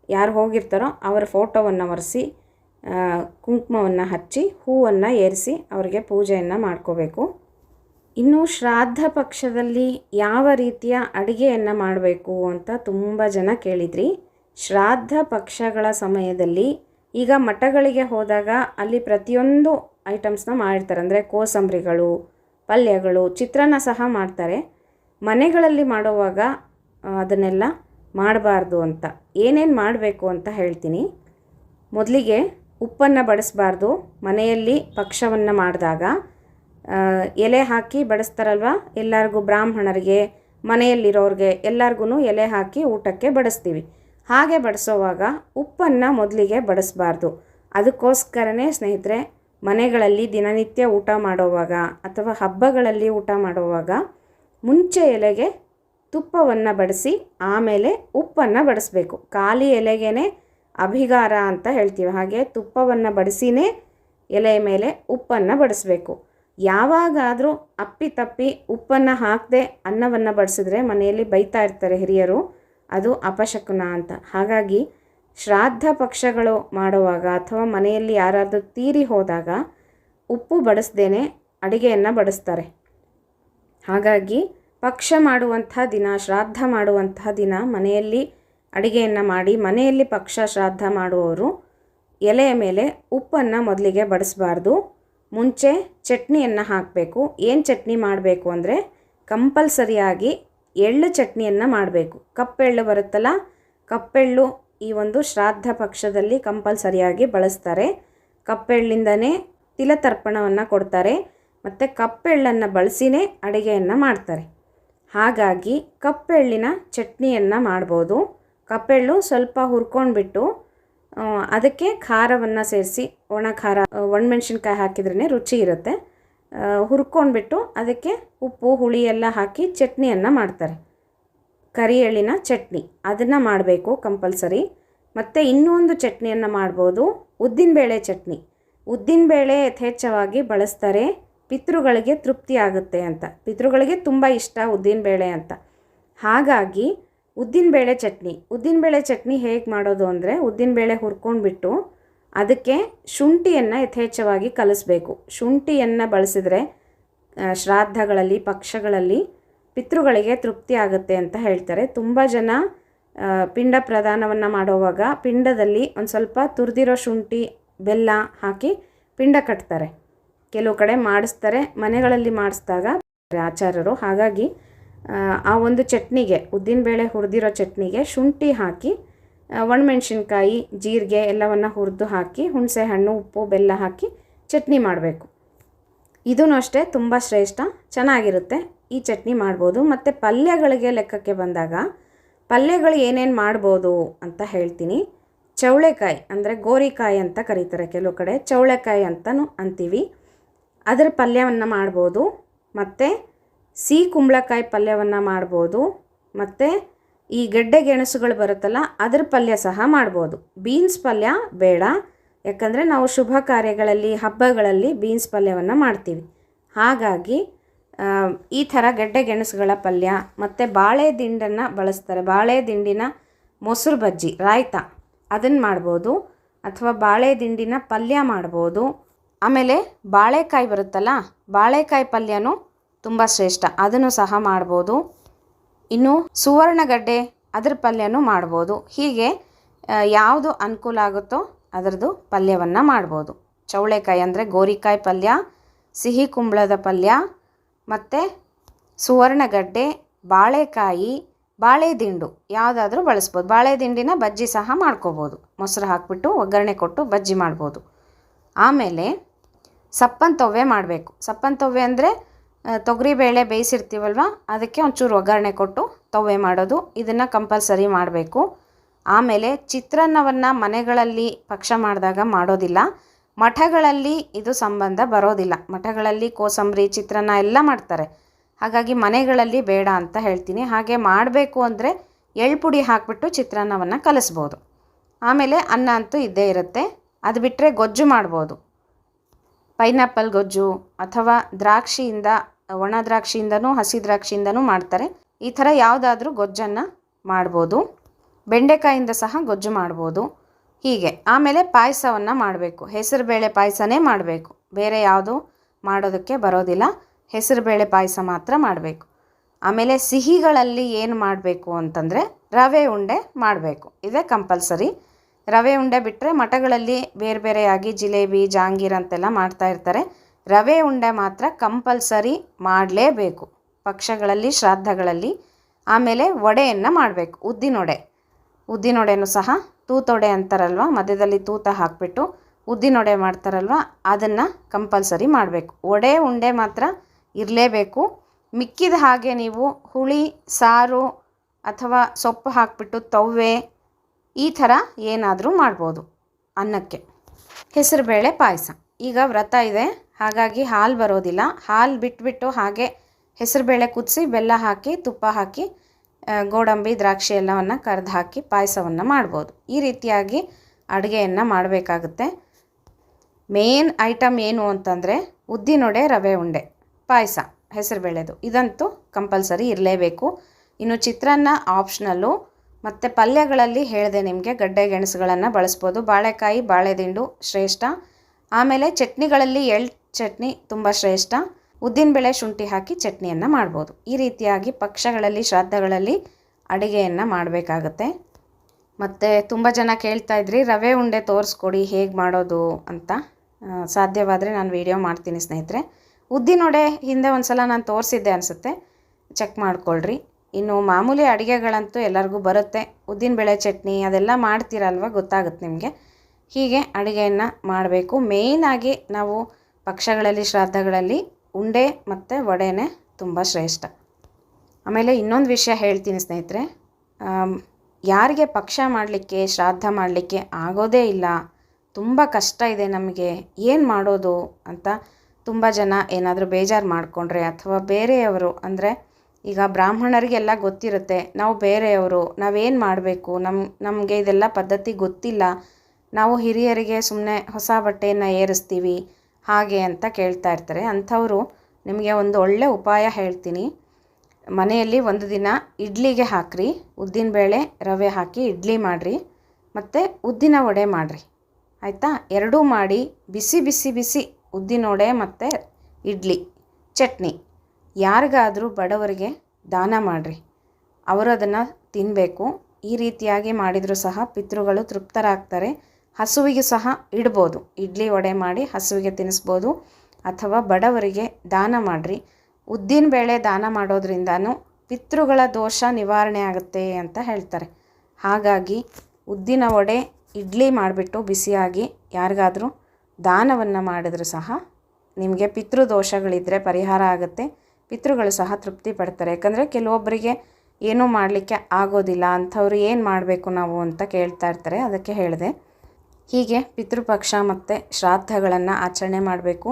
ಯಾರು ಹೋಗಿರ್ತಾರೋ ಅವರ ಫೋಟೋವನ್ನು ಒರೆಸಿ ಕುಂಕುಮವನ್ನು ಹಚ್ಚಿ ಹೂವನ್ನು ಏರಿಸಿ ಅವರಿಗೆ ಪೂಜೆಯನ್ನು ಮಾಡ್ಕೋಬೇಕು. ಇನ್ನು ಶ್ರಾದ್ದ ಪಕ್ಷದಲ್ಲಿ ಯಾವ ರೀತಿಯ ಅಡುಗೆಯನ್ನು ಮಾಡಬೇಕು ಅಂತ ತುಂಬ ಜನ ಕೇಳಿದ್ರಿ. ಶ್ರಾದ್ದ ಪಕ್ಷಗಳ ಸಮಯದಲ್ಲಿ ಈಗ ಮಠಗಳಿಗೆ ಹೋದಾಗ ಅಲ್ಲಿ ಪ್ರತಿಯೊಂದು ಐಟಮ್ಸ್ನ ಮಾಡಿರ್ತಾರೆ. ಅಂದರೆ ಕೋಸಂಬರಿಗಳು, ಪಲ್ಯಗಳು, ಚಿತ್ರಾನ್ನ ಸಹ ಮಾಡ್ತಾರೆ. ಮನೆಗಳಲ್ಲಿ ಮಾಡುವಾಗ ಅದನ್ನೆಲ್ಲ ಮಾಡಬಾರ್ದು ಅಂತ. ಏನೇನು ಮಾಡಬೇಕು ಅಂತ ಹೇಳ್ತೀನಿ. ಮೊದಲಿಗೆ ಉಪ್ಪನ್ನು ಬಳಸಬಾರ್ದು ಮನೆಯಲ್ಲಿ ಪಕ್ಷವನ್ನು ಮಾಡಿದಾಗ ಎಲೆ ಹಾಕಿ ಬಡಿಸ್ತಾರಲ್ವ? ಎಲ್ಲರಿಗೂ ಬ್ರಾಹ್ಮಣರಿಗೆ, ಮನೆಯಲ್ಲಿರೋರಿಗೆ ಎಲ್ಲರಿಗೂ ಎಲೆ ಹಾಕಿ ಊಟಕ್ಕೆ ಬಡಿಸ್ತೀವಿ. ಹಾಗೆ ಬಡಿಸೋವಾಗ ಉಪ್ಪನ್ನು ಮೊದಲಿಗೆ ಬಡಿಸಬಾರ್ದು. ಅದಕ್ಕೋಸ್ಕರನೇ ಸ್ನೇಹಿತರೆ, ಮನೆಗಳಲ್ಲಿ ದಿನನಿತ್ಯ ಊಟ ಮಾಡೋವಾಗ ಅಥವಾ ಹಬ್ಬಗಳಲ್ಲಿ ಊಟ ಮಾಡೋವಾಗ ಮುಂಚೆ ಎಲೆಗೆ ತುಪ್ಪವನ್ನು ಬಡಿಸಿ ಆಮೇಲೆ ಉಪ್ಪನ್ನು ಬಡಿಸ್ಬೇಕು. ಖಾಲಿ ಎಲೆಗೇನೆ ಅಭಿಗಾರ ಅಂತ ಹೇಳ್ತೀವಿ. ಹಾಗೆ ತುಪ್ಪವನ್ನು ಬಡಿಸಿನೇ ಎಲೆಯ ಮೇಲೆ ಉಪ್ಪನ್ನು ಬಡಿಸಬೇಕು. ಯಾವಾಗಾದರೂ ಅಪ್ಪಿ ತಪ್ಪಿ ಉಪ್ಪನ್ನು ಹಾಕದೆ ಅನ್ನವನ್ನು ಬಡಿಸಿದ್ರೆ ಮನೆಯಲ್ಲಿ ಬೈತಾ ಇರ್ತಾರೆ ಹಿರಿಯರು. ಅದು ಅಪಶಕುನ ಅಂತ. ಹಾಗಾಗಿ ಶ್ರಾದ್ದ ಪಕ್ಷಗಳು ಮಾಡುವಾಗ ಅಥವಾ ಮನೆಯಲ್ಲಿ ಯಾರಾದರೂ ತೀರಿ ಹೋದಾಗ ಉಪ್ಪು ಬಡಿಸ್ದೇನೆ ಅಡುಗೆಯನ್ನು ಬಡಿಸ್ತಾರೆ. ಹಾಗಾಗಿ ಪಕ್ಷ ಮಾಡುವಂಥ ದಿನ, ಶ್ರಾದ್ದ ಮಾಡುವಂತಹ ದಿನ ಮನೆಯಲ್ಲಿ ಅಡಿಗೆಯನ್ನು ಮಾಡಿ ಮನೆಯಲ್ಲಿ ಪಕ್ಷ ಶ್ರಾದ್ದ ಮಾಡುವವರು, ಎಲೆಯ ಮೇಲೆ ಉಪ್ಪನ್ನು ಮೊದಲಿಗೆ ಬಡಿಸಬಾರ್ದು. ಮುಂಚೆ ಚಟ್ನಿಯನ್ನು ಹಾಕಬೇಕು. ಏನು ಚಟ್ನಿ ಮಾಡಬೇಕು ಅಂದರೆ ಕಂಪಲ್ಸರಿಯಾಗಿ ಎಳ್ಳು ಚಟ್ನಿಯನ್ನು ಮಾಡಬೇಕು. ಕಪ್ಪೆಳ್ಳು ಬರುತ್ತಲ್ಲ, ಕಪ್ಪೆಳ್ಳು ಈ ಒಂದು ಶ್ರಾದ್ದ ಪಕ್ಷದಲ್ಲಿ ಕಂಪಲ್ಸರಿಯಾಗಿ ಬಳಸ್ತಾರೆ. ಕಪ್ಪೆಳ್ಳಿಂದನೇ ತಿಲತರ್ಪಣವನ್ನು ಕೊಡ್ತಾರೆ. ಮತ್ತು ಕಪ್ಪೆಳ್ಳನ್ನು ಬಳಸಿನೇ ಅಡುಗೆಯನ್ನು ಮಾಡ್ತಾರೆ. ಹಾಗಾಗಿ ಕಪ್ಪೆಳ್ಳಿನ ಚಟ್ನಿಯನ್ನು ಮಾಡ್ಬೋದು. ಕಪ್ಪೆಳ್ಳು ಸ್ವಲ್ಪ ಹುರ್ಕೊಂಡ್ಬಿಟ್ಟು ಅದಕ್ಕೆ ಖಾರವನ್ನು ಸೇರಿಸಿ, ಒಣ ಖಾರ ಒಣಮೆಣ್ಸಿನ್ಕಾಯಿ ಹಾಕಿದ್ರೇ ರುಚಿ ಇರುತ್ತೆ. ಹುರ್ಕೊಂಡ್ಬಿಟ್ಟು ಅದಕ್ಕೆ ಉಪ್ಪು, ಹುಳಿ ಎಲ್ಲ ಹಾಕಿ ಚಟ್ನಿಯನ್ನು ಮಾಡ್ತಾರೆ. ಕರಿ ಎಳ್ಳಿನ ಚಟ್ನಿ, ಅದನ್ನು ಮಾಡಬೇಕು ಕಂಪಲ್ಸರಿ. ಮತ್ತು ಇನ್ನೊಂದು ಚಟ್ನಿಯನ್ನು ಮಾಡ್ಬೋದು, ಉದ್ದಿನಬೇಳೆ ಚಟ್ನಿ. ಉದ್ದಿನಬೇಳೆ ಯಥೇಚ್ಛವಾಗಿ ಬಳಸ್ತಾರೆ, ಪಿತೃಗಳಿಗೆ ತೃಪ್ತಿ ಆಗುತ್ತೆ ಅಂತ. ಪಿತೃಗಳಿಗೆ ತುಂಬ ಇಷ್ಟ ಉದ್ದಿನಬೇಳೆ ಅಂತ. ಹಾಗಾಗಿ ಉದ್ದಿನಬೇಳೆ ಚಟ್ನಿ. ಉದ್ದಿನಬೇಳೆ ಚಟ್ನಿ ಹೇಗೆ ಮಾಡೋದು ಅಂದರೆ ಉದ್ದಿನಬೇಳೆ ಹುರ್ಕೊಂಡ್ಬಿಟ್ಟು ಅದಕ್ಕೆ ಶುಂಠಿಯನ್ನು ಯಥೇಚ್ಛವಾಗಿ ಕಲಿಸ್ಬೇಕು. ಶುಂಠಿಯನ್ನು ಬಳಸಿದರೆ ಶ್ರಾದ್ದಗಳಲ್ಲಿ, ಪಕ್ಷಗಳಲ್ಲಿ ಪಿತೃಗಳಿಗೆ ತೃಪ್ತಿ ಆಗುತ್ತೆ ಅಂತ ಹೇಳ್ತಾರೆ. ತುಂಬ ಜನ ಪಿಂಡ ಪ್ರದಾನವನ್ನು ಮಾಡುವಾಗ ಪಿಂಡದಲ್ಲಿ ಒಂದು ಸ್ವಲ್ಪ ತುರಿದಿರೋ ಶುಂಠಿ, ಬೆಲ್ಲ ಹಾಕಿ ಪಿಂಡ ಕಟ್ತಾರೆ. ಕೆಲವು ಕಡೆ ಮಾಡಿಸ್ತಾರೆ, ಮನೆಗಳಲ್ಲಿ ಮಾಡಿಸಿದಾಗ ಆಚಾರ್ಯರು ಹಾಗಾಗಿ ಆ, ಒಂದು ಚಟ್ನಿಗೆ ಉದ್ದಿನಬೇಳೆ ಹುರಿದಿರೋ ಚಟ್ನಿಗೆ ಶುಂಠಿ ಹಾಕಿ ಒಣಮೆಣ್ಸಿನ್ಕಾಯಿ ಜೀರಿಗೆ ಎಲ್ಲವನ್ನು ಹುರಿದು ಹಾಕಿ ಹುಣಸೆ ಹಣ್ಣು ಉಪ್ಪು ಬೆಲ್ಲ ಹಾಕಿ ಚಟ್ನಿ ಮಾಡಬೇಕು. ಇದೂ ಅಷ್ಟೇ ತುಂಬ ಶ್ರೇಷ್ಠ ಚೆನ್ನಾಗಿರುತ್ತೆ. ಈ ಚಟ್ನಿ ಮಾಡ್ಬೋದು. ಮತ್ತು ಪಲ್ಯಗಳಿಗೆ ಲೆಕ್ಕಕ್ಕೆ ಬಂದಾಗ ಪಲ್ಯಗಳು ಏನೇನು ಮಾಡ್ಬೋದು ಅಂತ ಹೇಳ್ತೀನಿ. ಚೌಳೆಕಾಯಿ ಅಂದರೆ ಗೋರಿಕಾಯಿ ಅಂತ ಕರೀತಾರೆ ಕೆಲವು ಕಡೆ. ಚೌಳೆಕಾಯಿ ಅಂತಲೂ ಅಂತೀವಿ. ಅದರ ಪಲ್ಯವನ್ನು ಮಾಡ್ಬೋದು. ಮತ್ತು ಸಿಹಿ ಕುಂಬಳಕಾಯಿ ಪಲ್ಯವನ್ನು ಮಾಡ್ಬೋದು, ಮತ್ತು ಈ ಗೆಡ್ಡೆ ಗೆಣಸುಗಳು ಬರುತ್ತಲ್ಲ ಅದ್ರ ಪಲ್ಯ ಸಹ ಮಾಡ್ಬೋದು. ಬೀನ್ಸ್ ಪಲ್ಯ ಬೇಡ, ಯಾಕಂದರೆ ನಾವು ಶುಭ ಕಾರ್ಯಗಳಲ್ಲಿ, ಹಬ್ಬಗಳಲ್ಲಿ ಬೀನ್ಸ್ ಪಲ್ಯವನ್ನು ಮಾಡ್ತೀವಿ. ಹಾಗಾಗಿ ಈ ಥರ ಗೆಡ್ಡೆ ಗೆಣಸುಗಳ ಪಲ್ಯ, ಮತ್ತು ಬಾಳೆ ದಿಂಡನ್ನು ಬಳಸ್ತಾರೆ. ಬಾಳೆ ದಿಂಡಿನ ಮೊಸರು ಬಜ್ಜಿ, ರಾಯ್ತ ಅದನ್ನು ಮಾಡ್ಬೋದು. ಅಥವಾ ಬಾಳೆ ದಿಂಡಿನ ಪಲ್ಯ ಮಾಡ್ಬೋದು. ಆಮೇಲೆ ಬಾಳೆಕಾಯಿ ಬರುತ್ತಲ್ಲ, ಬಾಳೆಕಾಯಿ ಪಲ್ಯನೂ ತುಂಬ ಶ್ರೇಷ್ಠ. ಅದನ್ನು ಸಹ ಮಾಡ್ಬೋದು. ಇನ್ನು ಸುವರ್ಣಗಡ್ಡೆ ಅದ್ರ ಪಲ್ಯನೂ ಮಾಡ್ಬೋದು. ಹೀಗೆ ಯಾವುದು ಅನುಕೂಲ ಆಗುತ್ತೋ ಅದರದ್ದು ಪಲ್ಯವನ್ನು ಮಾಡ್ಬೋದು. ಚೌಳೆಕಾಯಿ ಅಂದರೆ ಗೋರಿಕಾಯಿ ಪಲ್ಯ, ಸಿಹಿ ಕುಂಬಳದ ಪಲ್ಯ, ಮತ್ತು ಸುವರ್ಣಗಡ್ಡೆ, ಬಾಳೆಕಾಯಿ ಬಾಳೆ ದಿಂಡು ಯಾವುದಾದ್ರೂ ಬಳಸ್ಬೋದು. ಬಾಳೆ ದಿಂಡಿನ ಬಜ್ಜಿ ಸಹ ಮಾಡ್ಕೋಬೋದು. ಮೊಸರು ಹಾಕ್ಬಿಟ್ಟು ಒಗ್ಗರಣೆ ಕೊಟ್ಟು ಬಜ್ಜಿ ಮಾಡ್ಬೋದು. ಆಮೇಲೆ ಸಪ್ಪನ್ ತೊವ್ವೆ ಮಾಡಬೇಕು. ಸಪ್ಪನ್ ತೊವ್ವೆ ಅಂದರೆ ತೊಗರಿಬೇಳೆ ಬೇಯಿಸಿರ್ತೀವಲ್ವ? ಅದಕ್ಕೆ ಒಂಚೂರು ಒಗ್ಗರಣೆ ಕೊಟ್ಟು ತವೆ ಮಾಡೋದು. ಇದನ್ನು ಕಂಪಲ್ಸರಿ ಮಾಡಬೇಕು. ಆಮೇಲೆ ಚಿತ್ರಾನ್ನವನ್ನು ಮನೆಗಳಲ್ಲಿ ಪಕ್ಷ ಮಾಡಿದಾಗ ಮಾಡೋದಿಲ್ಲ. ಮಠಗಳಲ್ಲಿ ಇದು ಸಂಬಂಧ ಬರೋದಿಲ್ಲ. ಮಠಗಳಲ್ಲಿ ಕೋಸಂಬರಿ, ಚಿತ್ರಾನ್ನ ಎಲ್ಲ ಮಾಡ್ತಾರೆ. ಹಾಗಾಗಿ ಮನೆಗಳಲ್ಲಿ ಬೇಡ ಅಂತ ಹೇಳ್ತೀನಿ. ಹಾಗೆ ಮಾಡಬೇಕು ಅಂದರೆ ಎಳ್ಪುಡಿ ಹಾಕಿಬಿಟ್ಟು ಚಿತ್ರಾನ್ನವನ್ನು ಕಲಿಸ್ಬೋದು. ಆಮೇಲೆ ಅನ್ನ ಅಂತೂ ಇದ್ದೇ ಇರುತ್ತೆ. ಅದು ಬಿಟ್ಟರೆ ಗೊಜ್ಜು ಮಾಡ್ಬೋದು. ಪೈನಾಪಲ್ ಗೊಜ್ಜು ಅಥವಾ ದ್ರಾಕ್ಷಿಯಿಂದ ಒಣ ದ್ರಾಕ್ಷಿಯಿಂದನೂ ಹಸಿ ದ್ರಾಕ್ಷಿಯಿಂದನೂ ಮಾಡ್ತಾರೆ. ಈ ಥರ ಯಾವುದಾದ್ರೂ ಗೊಜ್ಜನ್ನು ಮಾಡ್ಬೋದು. ಬೆಂಡೆಕಾಯಿಂದ ಸಹ ಗೊಜ್ಜು ಮಾಡ್ಬೋದು. ಹೀಗೆ. ಆಮೇಲೆ ಪಾಯಸವನ್ನು ಮಾಡಬೇಕು. ಹೆಸರುಬೇಳೆ ಪಾಯಸನೇ ಮಾಡಬೇಕು. ಬೇರೆ ಯಾವುದು ಮಾಡೋದಕ್ಕೆ ಬರೋದಿಲ್ಲ. ಹೆಸರುಬೇಳೆ ಪಾಯಸ ಮಾತ್ರ ಮಾಡಬೇಕು. ಆಮೇಲೆ ಸಿಹಿಗಳಲ್ಲಿ ಏನು ಮಾಡಬೇಕು ಅಂತಂದರೆ ರವೆ ಉಂಡೆ ಮಾಡಬೇಕು. ಇದೇ ಕಂಪಲ್ಸರಿ. ರವೆ ಉಂಡೆ ಬಿಟ್ಟರೆ ಮಠಗಳಲ್ಲಿ ಬೇರೆ ಬೇರೆಯಾಗಿ ಜಿಲೇಬಿ, ಜಾಂಗೀರ್ ಅಂತೆಲ್ಲ ಮಾಡ್ತಾ ಇರ್ತಾರೆ. ರವೆ ಉಂಡೆ ಮಾತ್ರ ಕಂಪಲ್ಸರಿ ಮಾಡಲೇಬೇಕು. ಪಕ್ಷಗಳಲ್ಲಿ, ಶ್ರಾದ್ದಗಳಲ್ಲಿ. ಆಮೇಲೆ ವಡೆಯನ್ನು ಮಾಡಬೇಕು. ಉದ್ದಿನೊಡೆ. ಉದ್ದಿನೊಡೆನೂ ಸಹ ತೂತೊಡೆ ಅಂತಾರಲ್ವ? ಮಧ್ಯದಲ್ಲಿ ತೂತ ಹಾಕಿಬಿಟ್ಟು ಉದ್ದಿನೊಡೆ ಮಾಡ್ತಾರಲ್ವ? ಅದನ್ನು ಕಂಪಲ್ಸರಿ ಮಾಡಬೇಕು. ವಡೆ, ಉಂಡೆ ಮಾತ್ರ ಇರಲೇಬೇಕು. ಮಿಕ್ಕಿದ ಹಾಗೆ ನೀವು ಹುಳಿ, ಸಾರು ಅಥವಾ ಸೊಪ್ಪು ಹಾಕಿಬಿಟ್ಟು ತವ್ವೆ ಈ ಥರ ಏನಾದರೂ ಮಾಡ್ಬೋದು ಅನ್ನಕ್ಕೆ. ಹೆಸರುಬೇಳೆ ಪಾಯಸ. ಈಗ ವ್ರತ ಇದೆ. ಹಾಗಾಗಿ ಹಾಲು ಬರೋದಿಲ್ಲ. ಹಾಲು ಬಿಟ್ಬಿಟ್ಟು ಹಾಗೆ ಹೆಸರುಬೇಳೆ ಕುದಿಸಿ ಬೆಲ್ಲ ಹಾಕಿ, ತುಪ್ಪ ಹಾಕಿ ಗೋಡಂಬಿ, ದ್ರಾಕ್ಷಿ ಎಲ್ಲವನ್ನು ಕರೆದು ಹಾಕಿ ಪಾಯಸವನ್ನು ಮಾಡ್ಬೋದು. ಈ ರೀತಿಯಾಗಿ ಅಡುಗೆಯನ್ನು ಮಾಡಬೇಕಾಗುತ್ತೆ. ಮೇನ್ ಐಟಮ್ ಏನು ಅಂತಂದರೆ ಉದ್ದಿನೊಡೆ ರವೆ ಉಂಡೆ, ಪಾಯಸ ಹೆಸರುಬೇಳೆದು ಇದಂತೂ ಕಂಪಲ್ಸರಿ ಇರಲೇಬೇಕು. ಇನ್ನು ಚಿತ್ರಾನ್ನ ಆಪ್ಷನಲ್ಲು. ಮತ್ತು ಪಲ್ಯಗಳಲ್ಲಿ ಹೇಳಿದೆ ನಿಮಗೆ ಗಡ್ಡೆ ಗೆಣಸುಗಳನ್ನು ಬಳಸ್ಬೋದು. ಬಾಳೆಕಾಯಿ, ಬಾಳೆದಿಂಡು ಶ್ರೇಷ್ಠ. ಆಮೇಲೆ ಚಟ್ನಿಗಳಲ್ಲಿ ಎಳ್ ಚಟ್ನಿ ತುಂಬ ಶ್ರೇಷ್ಠ. ಉದ್ದಿನಬೇಳೆ ಶುಂಠಿ ಹಾಕಿ ಚಟ್ನಿಯನ್ನು ಮಾಡ್ಬೋದು. ಈ ರೀತಿಯಾಗಿ ಪಕ್ಷಗಳಲ್ಲಿ, ಶ್ರಾದ್ದಗಳಲ್ಲಿ ಅಡುಗೆಯನ್ನು ಮಾಡಬೇಕಾಗತ್ತೆ. ಮತ್ತು ತುಂಬ ಜನ ಕೇಳ್ತಾ ಇದ್ರಿ, ರವೆ ಉಂಡೆ ತೋರಿಸ್ಕೊಡಿ, ಹೇಗೆ ಮಾಡೋದು ಅಂತ. ಸಾಧ್ಯವಾದರೆ ನಾನು ವಿಡಿಯೋ ಮಾಡ್ತೀನಿ ಸ್ನೇಹಿತರೆ. ಉದ್ದಿನೊಡೆ ಹಿಂದೆ ಒಂದು ಸಲ ನಾನು ತೋರಿಸಿದ್ದೆ ಅನಿಸುತ್ತೆ. ಚೆಕ್ ಮಾಡ್ಕೊಳ್ರಿ. ಇನ್ನು ಮಾಮೂಲಿ ಅಡುಗೆಗಳಂತೂ ಎಲ್ಲರಿಗೂ ಬರುತ್ತೆ. ಉದ್ದಿನಬೇಳೆ ಚಟ್ನಿ ಅದೆಲ್ಲ ಮಾಡ್ತೀರಲ್ವ ಗೊತ್ತಾಗುತ್ತೆ ನಿಮಗೆ. ಹೀಗೆ ಅಡುಗೆಯನ್ನು ಮಾಡಬೇಕು. ಮೇಯ್ನಾಗಿ ನಾವು ಪಕ್ಷಗಳಲ್ಲಿ, ಶ್ರಾದ್ದಗಳಲ್ಲಿ ಉಂಡೆ ಮತ್ತು ವಡೆನೇ ತುಂಬ ಶ್ರೇಷ್ಠ. ಆಮೇಲೆ ಇನ್ನೊಂದು ವಿಷಯ ಹೇಳ್ತೀನಿ ಸ್ನೇಹಿತರೆ. ಯಾರಿಗೆ ಪಕ್ಷ ಮಾಡಲಿಕ್ಕೆ, ಶ್ರಾದ್ದ ಮಾಡಲಿಕ್ಕೆ ಆಗೋದೇ ಇಲ್ಲ, ತುಂಬ ಕಷ್ಟ ಇದೆ ನಮಗೆ, ಏನು ಮಾಡೋದು ಅಂತ ತುಂಬ ಜನ ಏನಾದರೂ ಬೇಜಾರು ಮಾಡಿಕೊಂಡ್ರೆ ಅಥವಾ ಬೇರೆಯವರು, ಅಂದರೆ ಈಗ ಬ್ರಾಹ್ಮಣರಿಗೆಲ್ಲ ಗೊತ್ತಿರುತ್ತೆ, ನಾವು ಬೇರೆಯವರು, ನಾವೇನು ಮಾಡಬೇಕು ನಮ್ಮ ನಮಗೆ ಇದೆಲ್ಲ ಪದ್ಧತಿ ಗೊತ್ತಿಲ್ಲ ನಾವು ಹಿರಿಯರಿಗೆ ಸುಮ್ಮನೆ ಹೊಸ ಬಟ್ಟೆಯನ್ನು ಏರಿಸ್ತೀವಿ, ಹಾಗೆ ಅಂತ ಕೇಳ್ತಾ ಇರ್ತಾರೆ. ಅಂಥವರು ನಿಮಗೆ ಒಂದು ಒಳ್ಳೆ ಉಪಾಯ ಹೇಳ್ತೀನಿ. ಮನೆಯಲ್ಲಿ ಒಂದು ದಿನ ಇಡ್ಲಿಗೆ ಹಾಕ್ರಿ ಉದ್ದಿನಬೇಳೆ ರವೆ ಹಾಕಿ ಇಡ್ಲಿ ಮಾಡಿರಿ, ಮತ್ತು ಉದ್ದಿನ ವಡೆ ಮಾಡಿರಿ. ಆಯಿತಾ? ಎರಡೂ ಮಾಡಿ ಬಿಸಿ ಬಿಸಿ ಬಿಸಿ ಉದ್ದಿನ ವಡೆ ಮತ್ತು ಇಡ್ಲಿ, ಚಟ್ನಿ. ಯಾರಿಗಾದರೂ ಬಡವರಿಗೆ ದಾನ ಮಾಡಿರಿ. ಅವರು ಅದನ್ನು ತಿನ್ನಬೇಕು ಈ ರೀತಿಯಾಗಿ ಮಾಡಿದರೂ ಸಹ ಪಿತೃಗಳು ತೃಪ್ತರಾಗ್ತಾರೆ. ಹಸುವಿಗೆ ಸಹ ಇಡ್ಬೋದು. ಇಡ್ಲಿ ವಡೆ ಮಾಡಿ ಹಸುವಿಗೆ ತಿನ್ನಿಸ್ಬೋದು. ಅಥವಾ ಬಡವರಿಗೆ ದಾನ ಮಾಡಿರಿ. ಉದ್ದಿನ ಬೇಳೆ ದಾನ ಮಾಡೋದ್ರಿಂದನೂ ಪಿತೃಗಳ ದೋಷ ನಿವಾರಣೆ ಆಗುತ್ತೆ ಅಂತ ಹೇಳ್ತಾರೆ. ಹಾಗಾಗಿ ಉದ್ದಿನ ವಡೆ, ಇಡ್ಲಿ ಮಾಡಿಬಿಟ್ಟು ಬಿಸಿಯಾಗಿ ಯಾರಿಗಾದರೂ ದಾನವನ್ನು ಮಾಡಿದರೂ ಸಹ ನಿಮಗೆ ಪಿತೃದೋಷಗಳಿದ್ದರೆ ಪರಿಹಾರ ಆಗುತ್ತೆ. ಪಿತೃಗಳು ಸಹ ತೃಪ್ತಿ ಪಡ್ತಾರೆ. ಯಾಕಂದರೆ ಕೆಲವೊಬ್ಬರಿಗೆ ಏನೂ ಮಾಡಲಿಕ್ಕೆ ಆಗೋದಿಲ್ಲ. ಅಂಥವ್ರು ಏನು ಮಾಡಬೇಕು ನಾವು ಅಂತ ಕೇಳ್ತಾ ಇರ್ತಾರೆ. ಅದಕ್ಕೆ ಹೇಳಿದೆ. ಹೀಗೆ ಪಿತೃಪಕ್ಷ ಮತ್ತು ಶ್ರಾದ್ದಗಳನ್ನು ಆಚರಣೆ ಮಾಡಬೇಕು.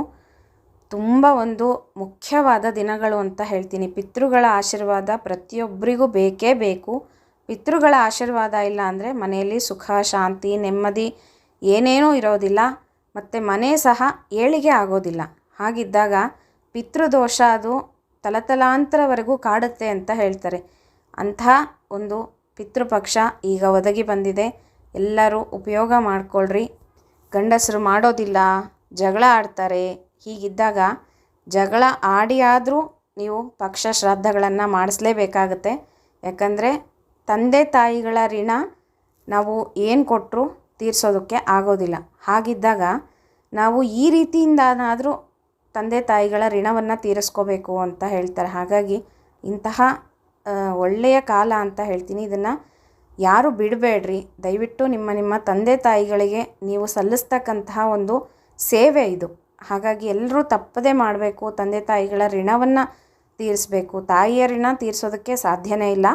ತುಂಬ ಒಂದು ಮುಖ್ಯವಾದ ದಿನಗಳು ಅಂತ ಹೇಳ್ತೀನಿ. ಪಿತೃಗಳ ಆಶೀರ್ವಾದ ಪ್ರತಿಯೊಬ್ಬರಿಗೂ ಬೇಕೇ ಬೇಕು. ಪಿತೃಗಳ ಆಶೀರ್ವಾದ ಇಲ್ಲ ಅಂದರೆ ಮನೆಯಲ್ಲಿ ಸುಖ, ಶಾಂತಿ, ನೆಮ್ಮದಿ ಏನೇನೂ ಇರೋದಿಲ್ಲ. ಮತ್ತು ಮನೆ ಸಹ ಏಳಿಗೆ ಆಗೋದಿಲ್ಲ. ಹಾಗಿದ್ದಾಗ ಪಿತೃದೋಷ ಅದು ತಲತಲಾಂತರವರೆಗೂ ಕಾಡುತ್ತೆ ಅಂತ ಹೇಳ್ತಾರೆ. ಅಂಥ ಒಂದು ಪಿತೃಪಕ್ಷ ಈಗ ಒದಗಿ ಬಂದಿದೆ. ಎಲ್ಲರೂ ಉಪಯೋಗ ಮಾಡ್ಕೊಳ್ರಿ. ಗಂಡಸರು ಮಾಡೋದಿಲ್ಲ, ಜಗಳ ಆಡ್ತಾರೆ. ಹೀಗಿದ್ದಾಗ ಜಗಳ ಆಡಿ ಆದರೂ ನೀವು ಪಕ್ಷ ಶ್ರಾದ್ದಗಳನ್ನು ಮಾಡಿಸ್ಲೇಬೇಕಾಗತ್ತೆ. ಯಾಕಂದರೆ ತಂದೆ ತಾಯಿಗಳ ಋಣ ನಾವು ಏನು ಕೊಟ್ಟರು ತೀರಿಸೋದಕ್ಕೆ ಆಗೋದಿಲ್ಲ. ಹಾಗಿದ್ದಾಗ ನಾವು ಈ ರೀತಿಯಿಂದನಾದರೂ ತಂದೆ ತಾಯಿಗಳ ಋಣವನ್ನು ತೀರಿಸ್ಕೋಬೇಕು ಅಂತ ಹೇಳ್ತಾರೆ. ಹಾಗಾಗಿ ಇಂತಹ ಒಳ್ಳೆಯ ಕಾಲ ಅಂತ ಹೇಳ್ತೀನಿ. ಇದನ್ನು ಯಾರು ಬಿಡಬೇಡ್ರಿ. ದಯವಿಟ್ಟು ನಿಮ್ಮ ನಿಮ್ಮ ತಂದೆ ತಾಯಿಗಳಿಗೆ ನೀವು ಸಲ್ಲಿಸ್ತಕ್ಕಂತಹ ಒಂದು ಸೇವೆ ಇದು. ಹಾಗಾಗಿ ಎಲ್ಲರೂ ತಪ್ಪದೇ ಮಾಡಬೇಕು. ತಂದೆ ತಾಯಿಗಳ ಋಣವನ್ನು ತೀರಿಸಬೇಕು. ತಾಯಿಯ ಋಣ ತೀರಿಸೋದಕ್ಕೆ ಸಾಧ್ಯನೇ ಇಲ್ಲ.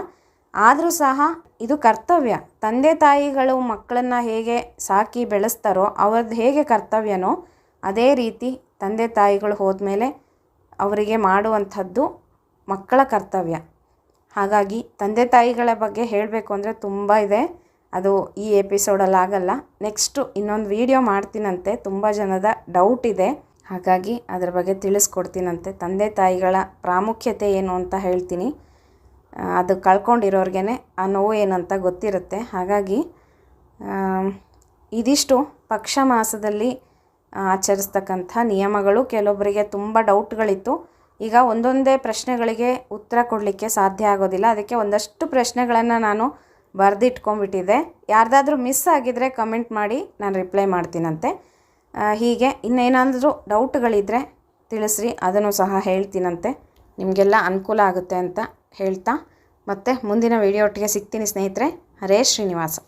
ಆದರೂ ಸಹ ಇದು ಕರ್ತವ್ಯ. ತಂದೆ ತಾಯಿಗಳು ಮಕ್ಕಳನ್ನು ಹೇಗೆ ಸಾಕಿ ಬೆಳೆಸ್ತಾರೋ ಅವ್ರದ್ದು ಹೇಗೆ ಕರ್ತವ್ಯನೋ ಅದೇ ರೀತಿ ತಂದೆ ತಾಯಿಗಳು ಹೋದ ಮೇಲೆ ಅವರಿಗೆ ಮಾಡುವಂಥದ್ದು ಮಕ್ಕಳ ಕರ್ತವ್ಯ. ಹಾಗಾಗಿ ತಂದೆ ತಾಯಿಗಳ ಬಗ್ಗೆ ಹೇಳಬೇಕು ಅಂದರೆ ತುಂಬ ಇದೆ. ಅದು ಈ ಎಪಿಸೋಡಲ್ಲಿ ಆಗಲ್ಲ. ನೆಕ್ಸ್ಟು ಇನ್ನೊಂದು ವಿಡಿಯೋ ಮಾಡ್ತೀನಂತೆ. ತುಂಬ ಜನದ ಡೌಟ್ ಇದೆ. ಹಾಗಾಗಿ ಅದರ ಬಗ್ಗೆ ತಿಳಿಸ್ಕೊಡ್ತೀನಂತೆ. ತಂದೆ ತಾಯಿಗಳ ಪ್ರಾಮುಖ್ಯತೆ ಏನು ಅಂತ ಹೇಳ್ತೀನಿ. ಅದು ಕಳ್ಕೊಂಡಿರೋರ್ಗೆ ಆ ನೋವು ಏನಂತ ಗೊತ್ತಿರುತ್ತೆ. ಹಾಗಾಗಿ ಇದಿಷ್ಟು ಪಕ್ಷ ಮಾಸದಲ್ಲಿ ಆಚರಿಸ್ತಕ್ಕಂಥ ನಿಯಮಗಳು. ಕೆಲವೊಬ್ಬರಿಗೆ ತುಂಬ ಡೌಟ್ಗಳಿತ್ತು ಈಗ ಒಂದೊಂದೇ ಪ್ರಶ್ನೆಗಳಿಗೆ ಉತ್ತರ ಕೊಡಲಿಕ್ಕೆ ಸಾಧ್ಯ ಆಗೋದಿಲ್ಲ. ಅದಕ್ಕೆ ಒಂದಷ್ಟು ಪ್ರಶ್ನೆಗಳನ್ನು ನಾನು ಬರೆದಿಟ್ಕೊಂಡ್ಬಿಟ್ಟಿದ್ದೆ. ಯಾರ್ದಾದ್ರೂ ಮಿಸ್ ಆಗಿದ್ದರೆ ಕಮೆಂಟ್ ಮಾಡಿ ನಾನು ರಿಪ್ಲೈ ಮಾಡ್ತೀನಂತೆ. ಹೀಗೆ ಇನ್ನೇನಾದರೂ ಡೌಟ್ಗಳಿದ್ದರೆ ತಿಳಿಸ್ರಿ, ಅದನ್ನು ಸಹ ಹೇಳ್ತೀನಂತೆ. ನಿಮಗೆಲ್ಲ ಅನುಕೂಲ ಆಗುತ್ತೆ ಅಂತ ಹೇಳ್ತಾ. ಮತ್ತೆ ಮುಂದಿನ ವಿಡಿಯೋ ಒಟ್ಟಿಗೆ ಸಿಗ್ತೀನಿ ಸ್ನೇಹಿತರೆ. ಹರೇ ಶ್ರೀನಿವಾಸ.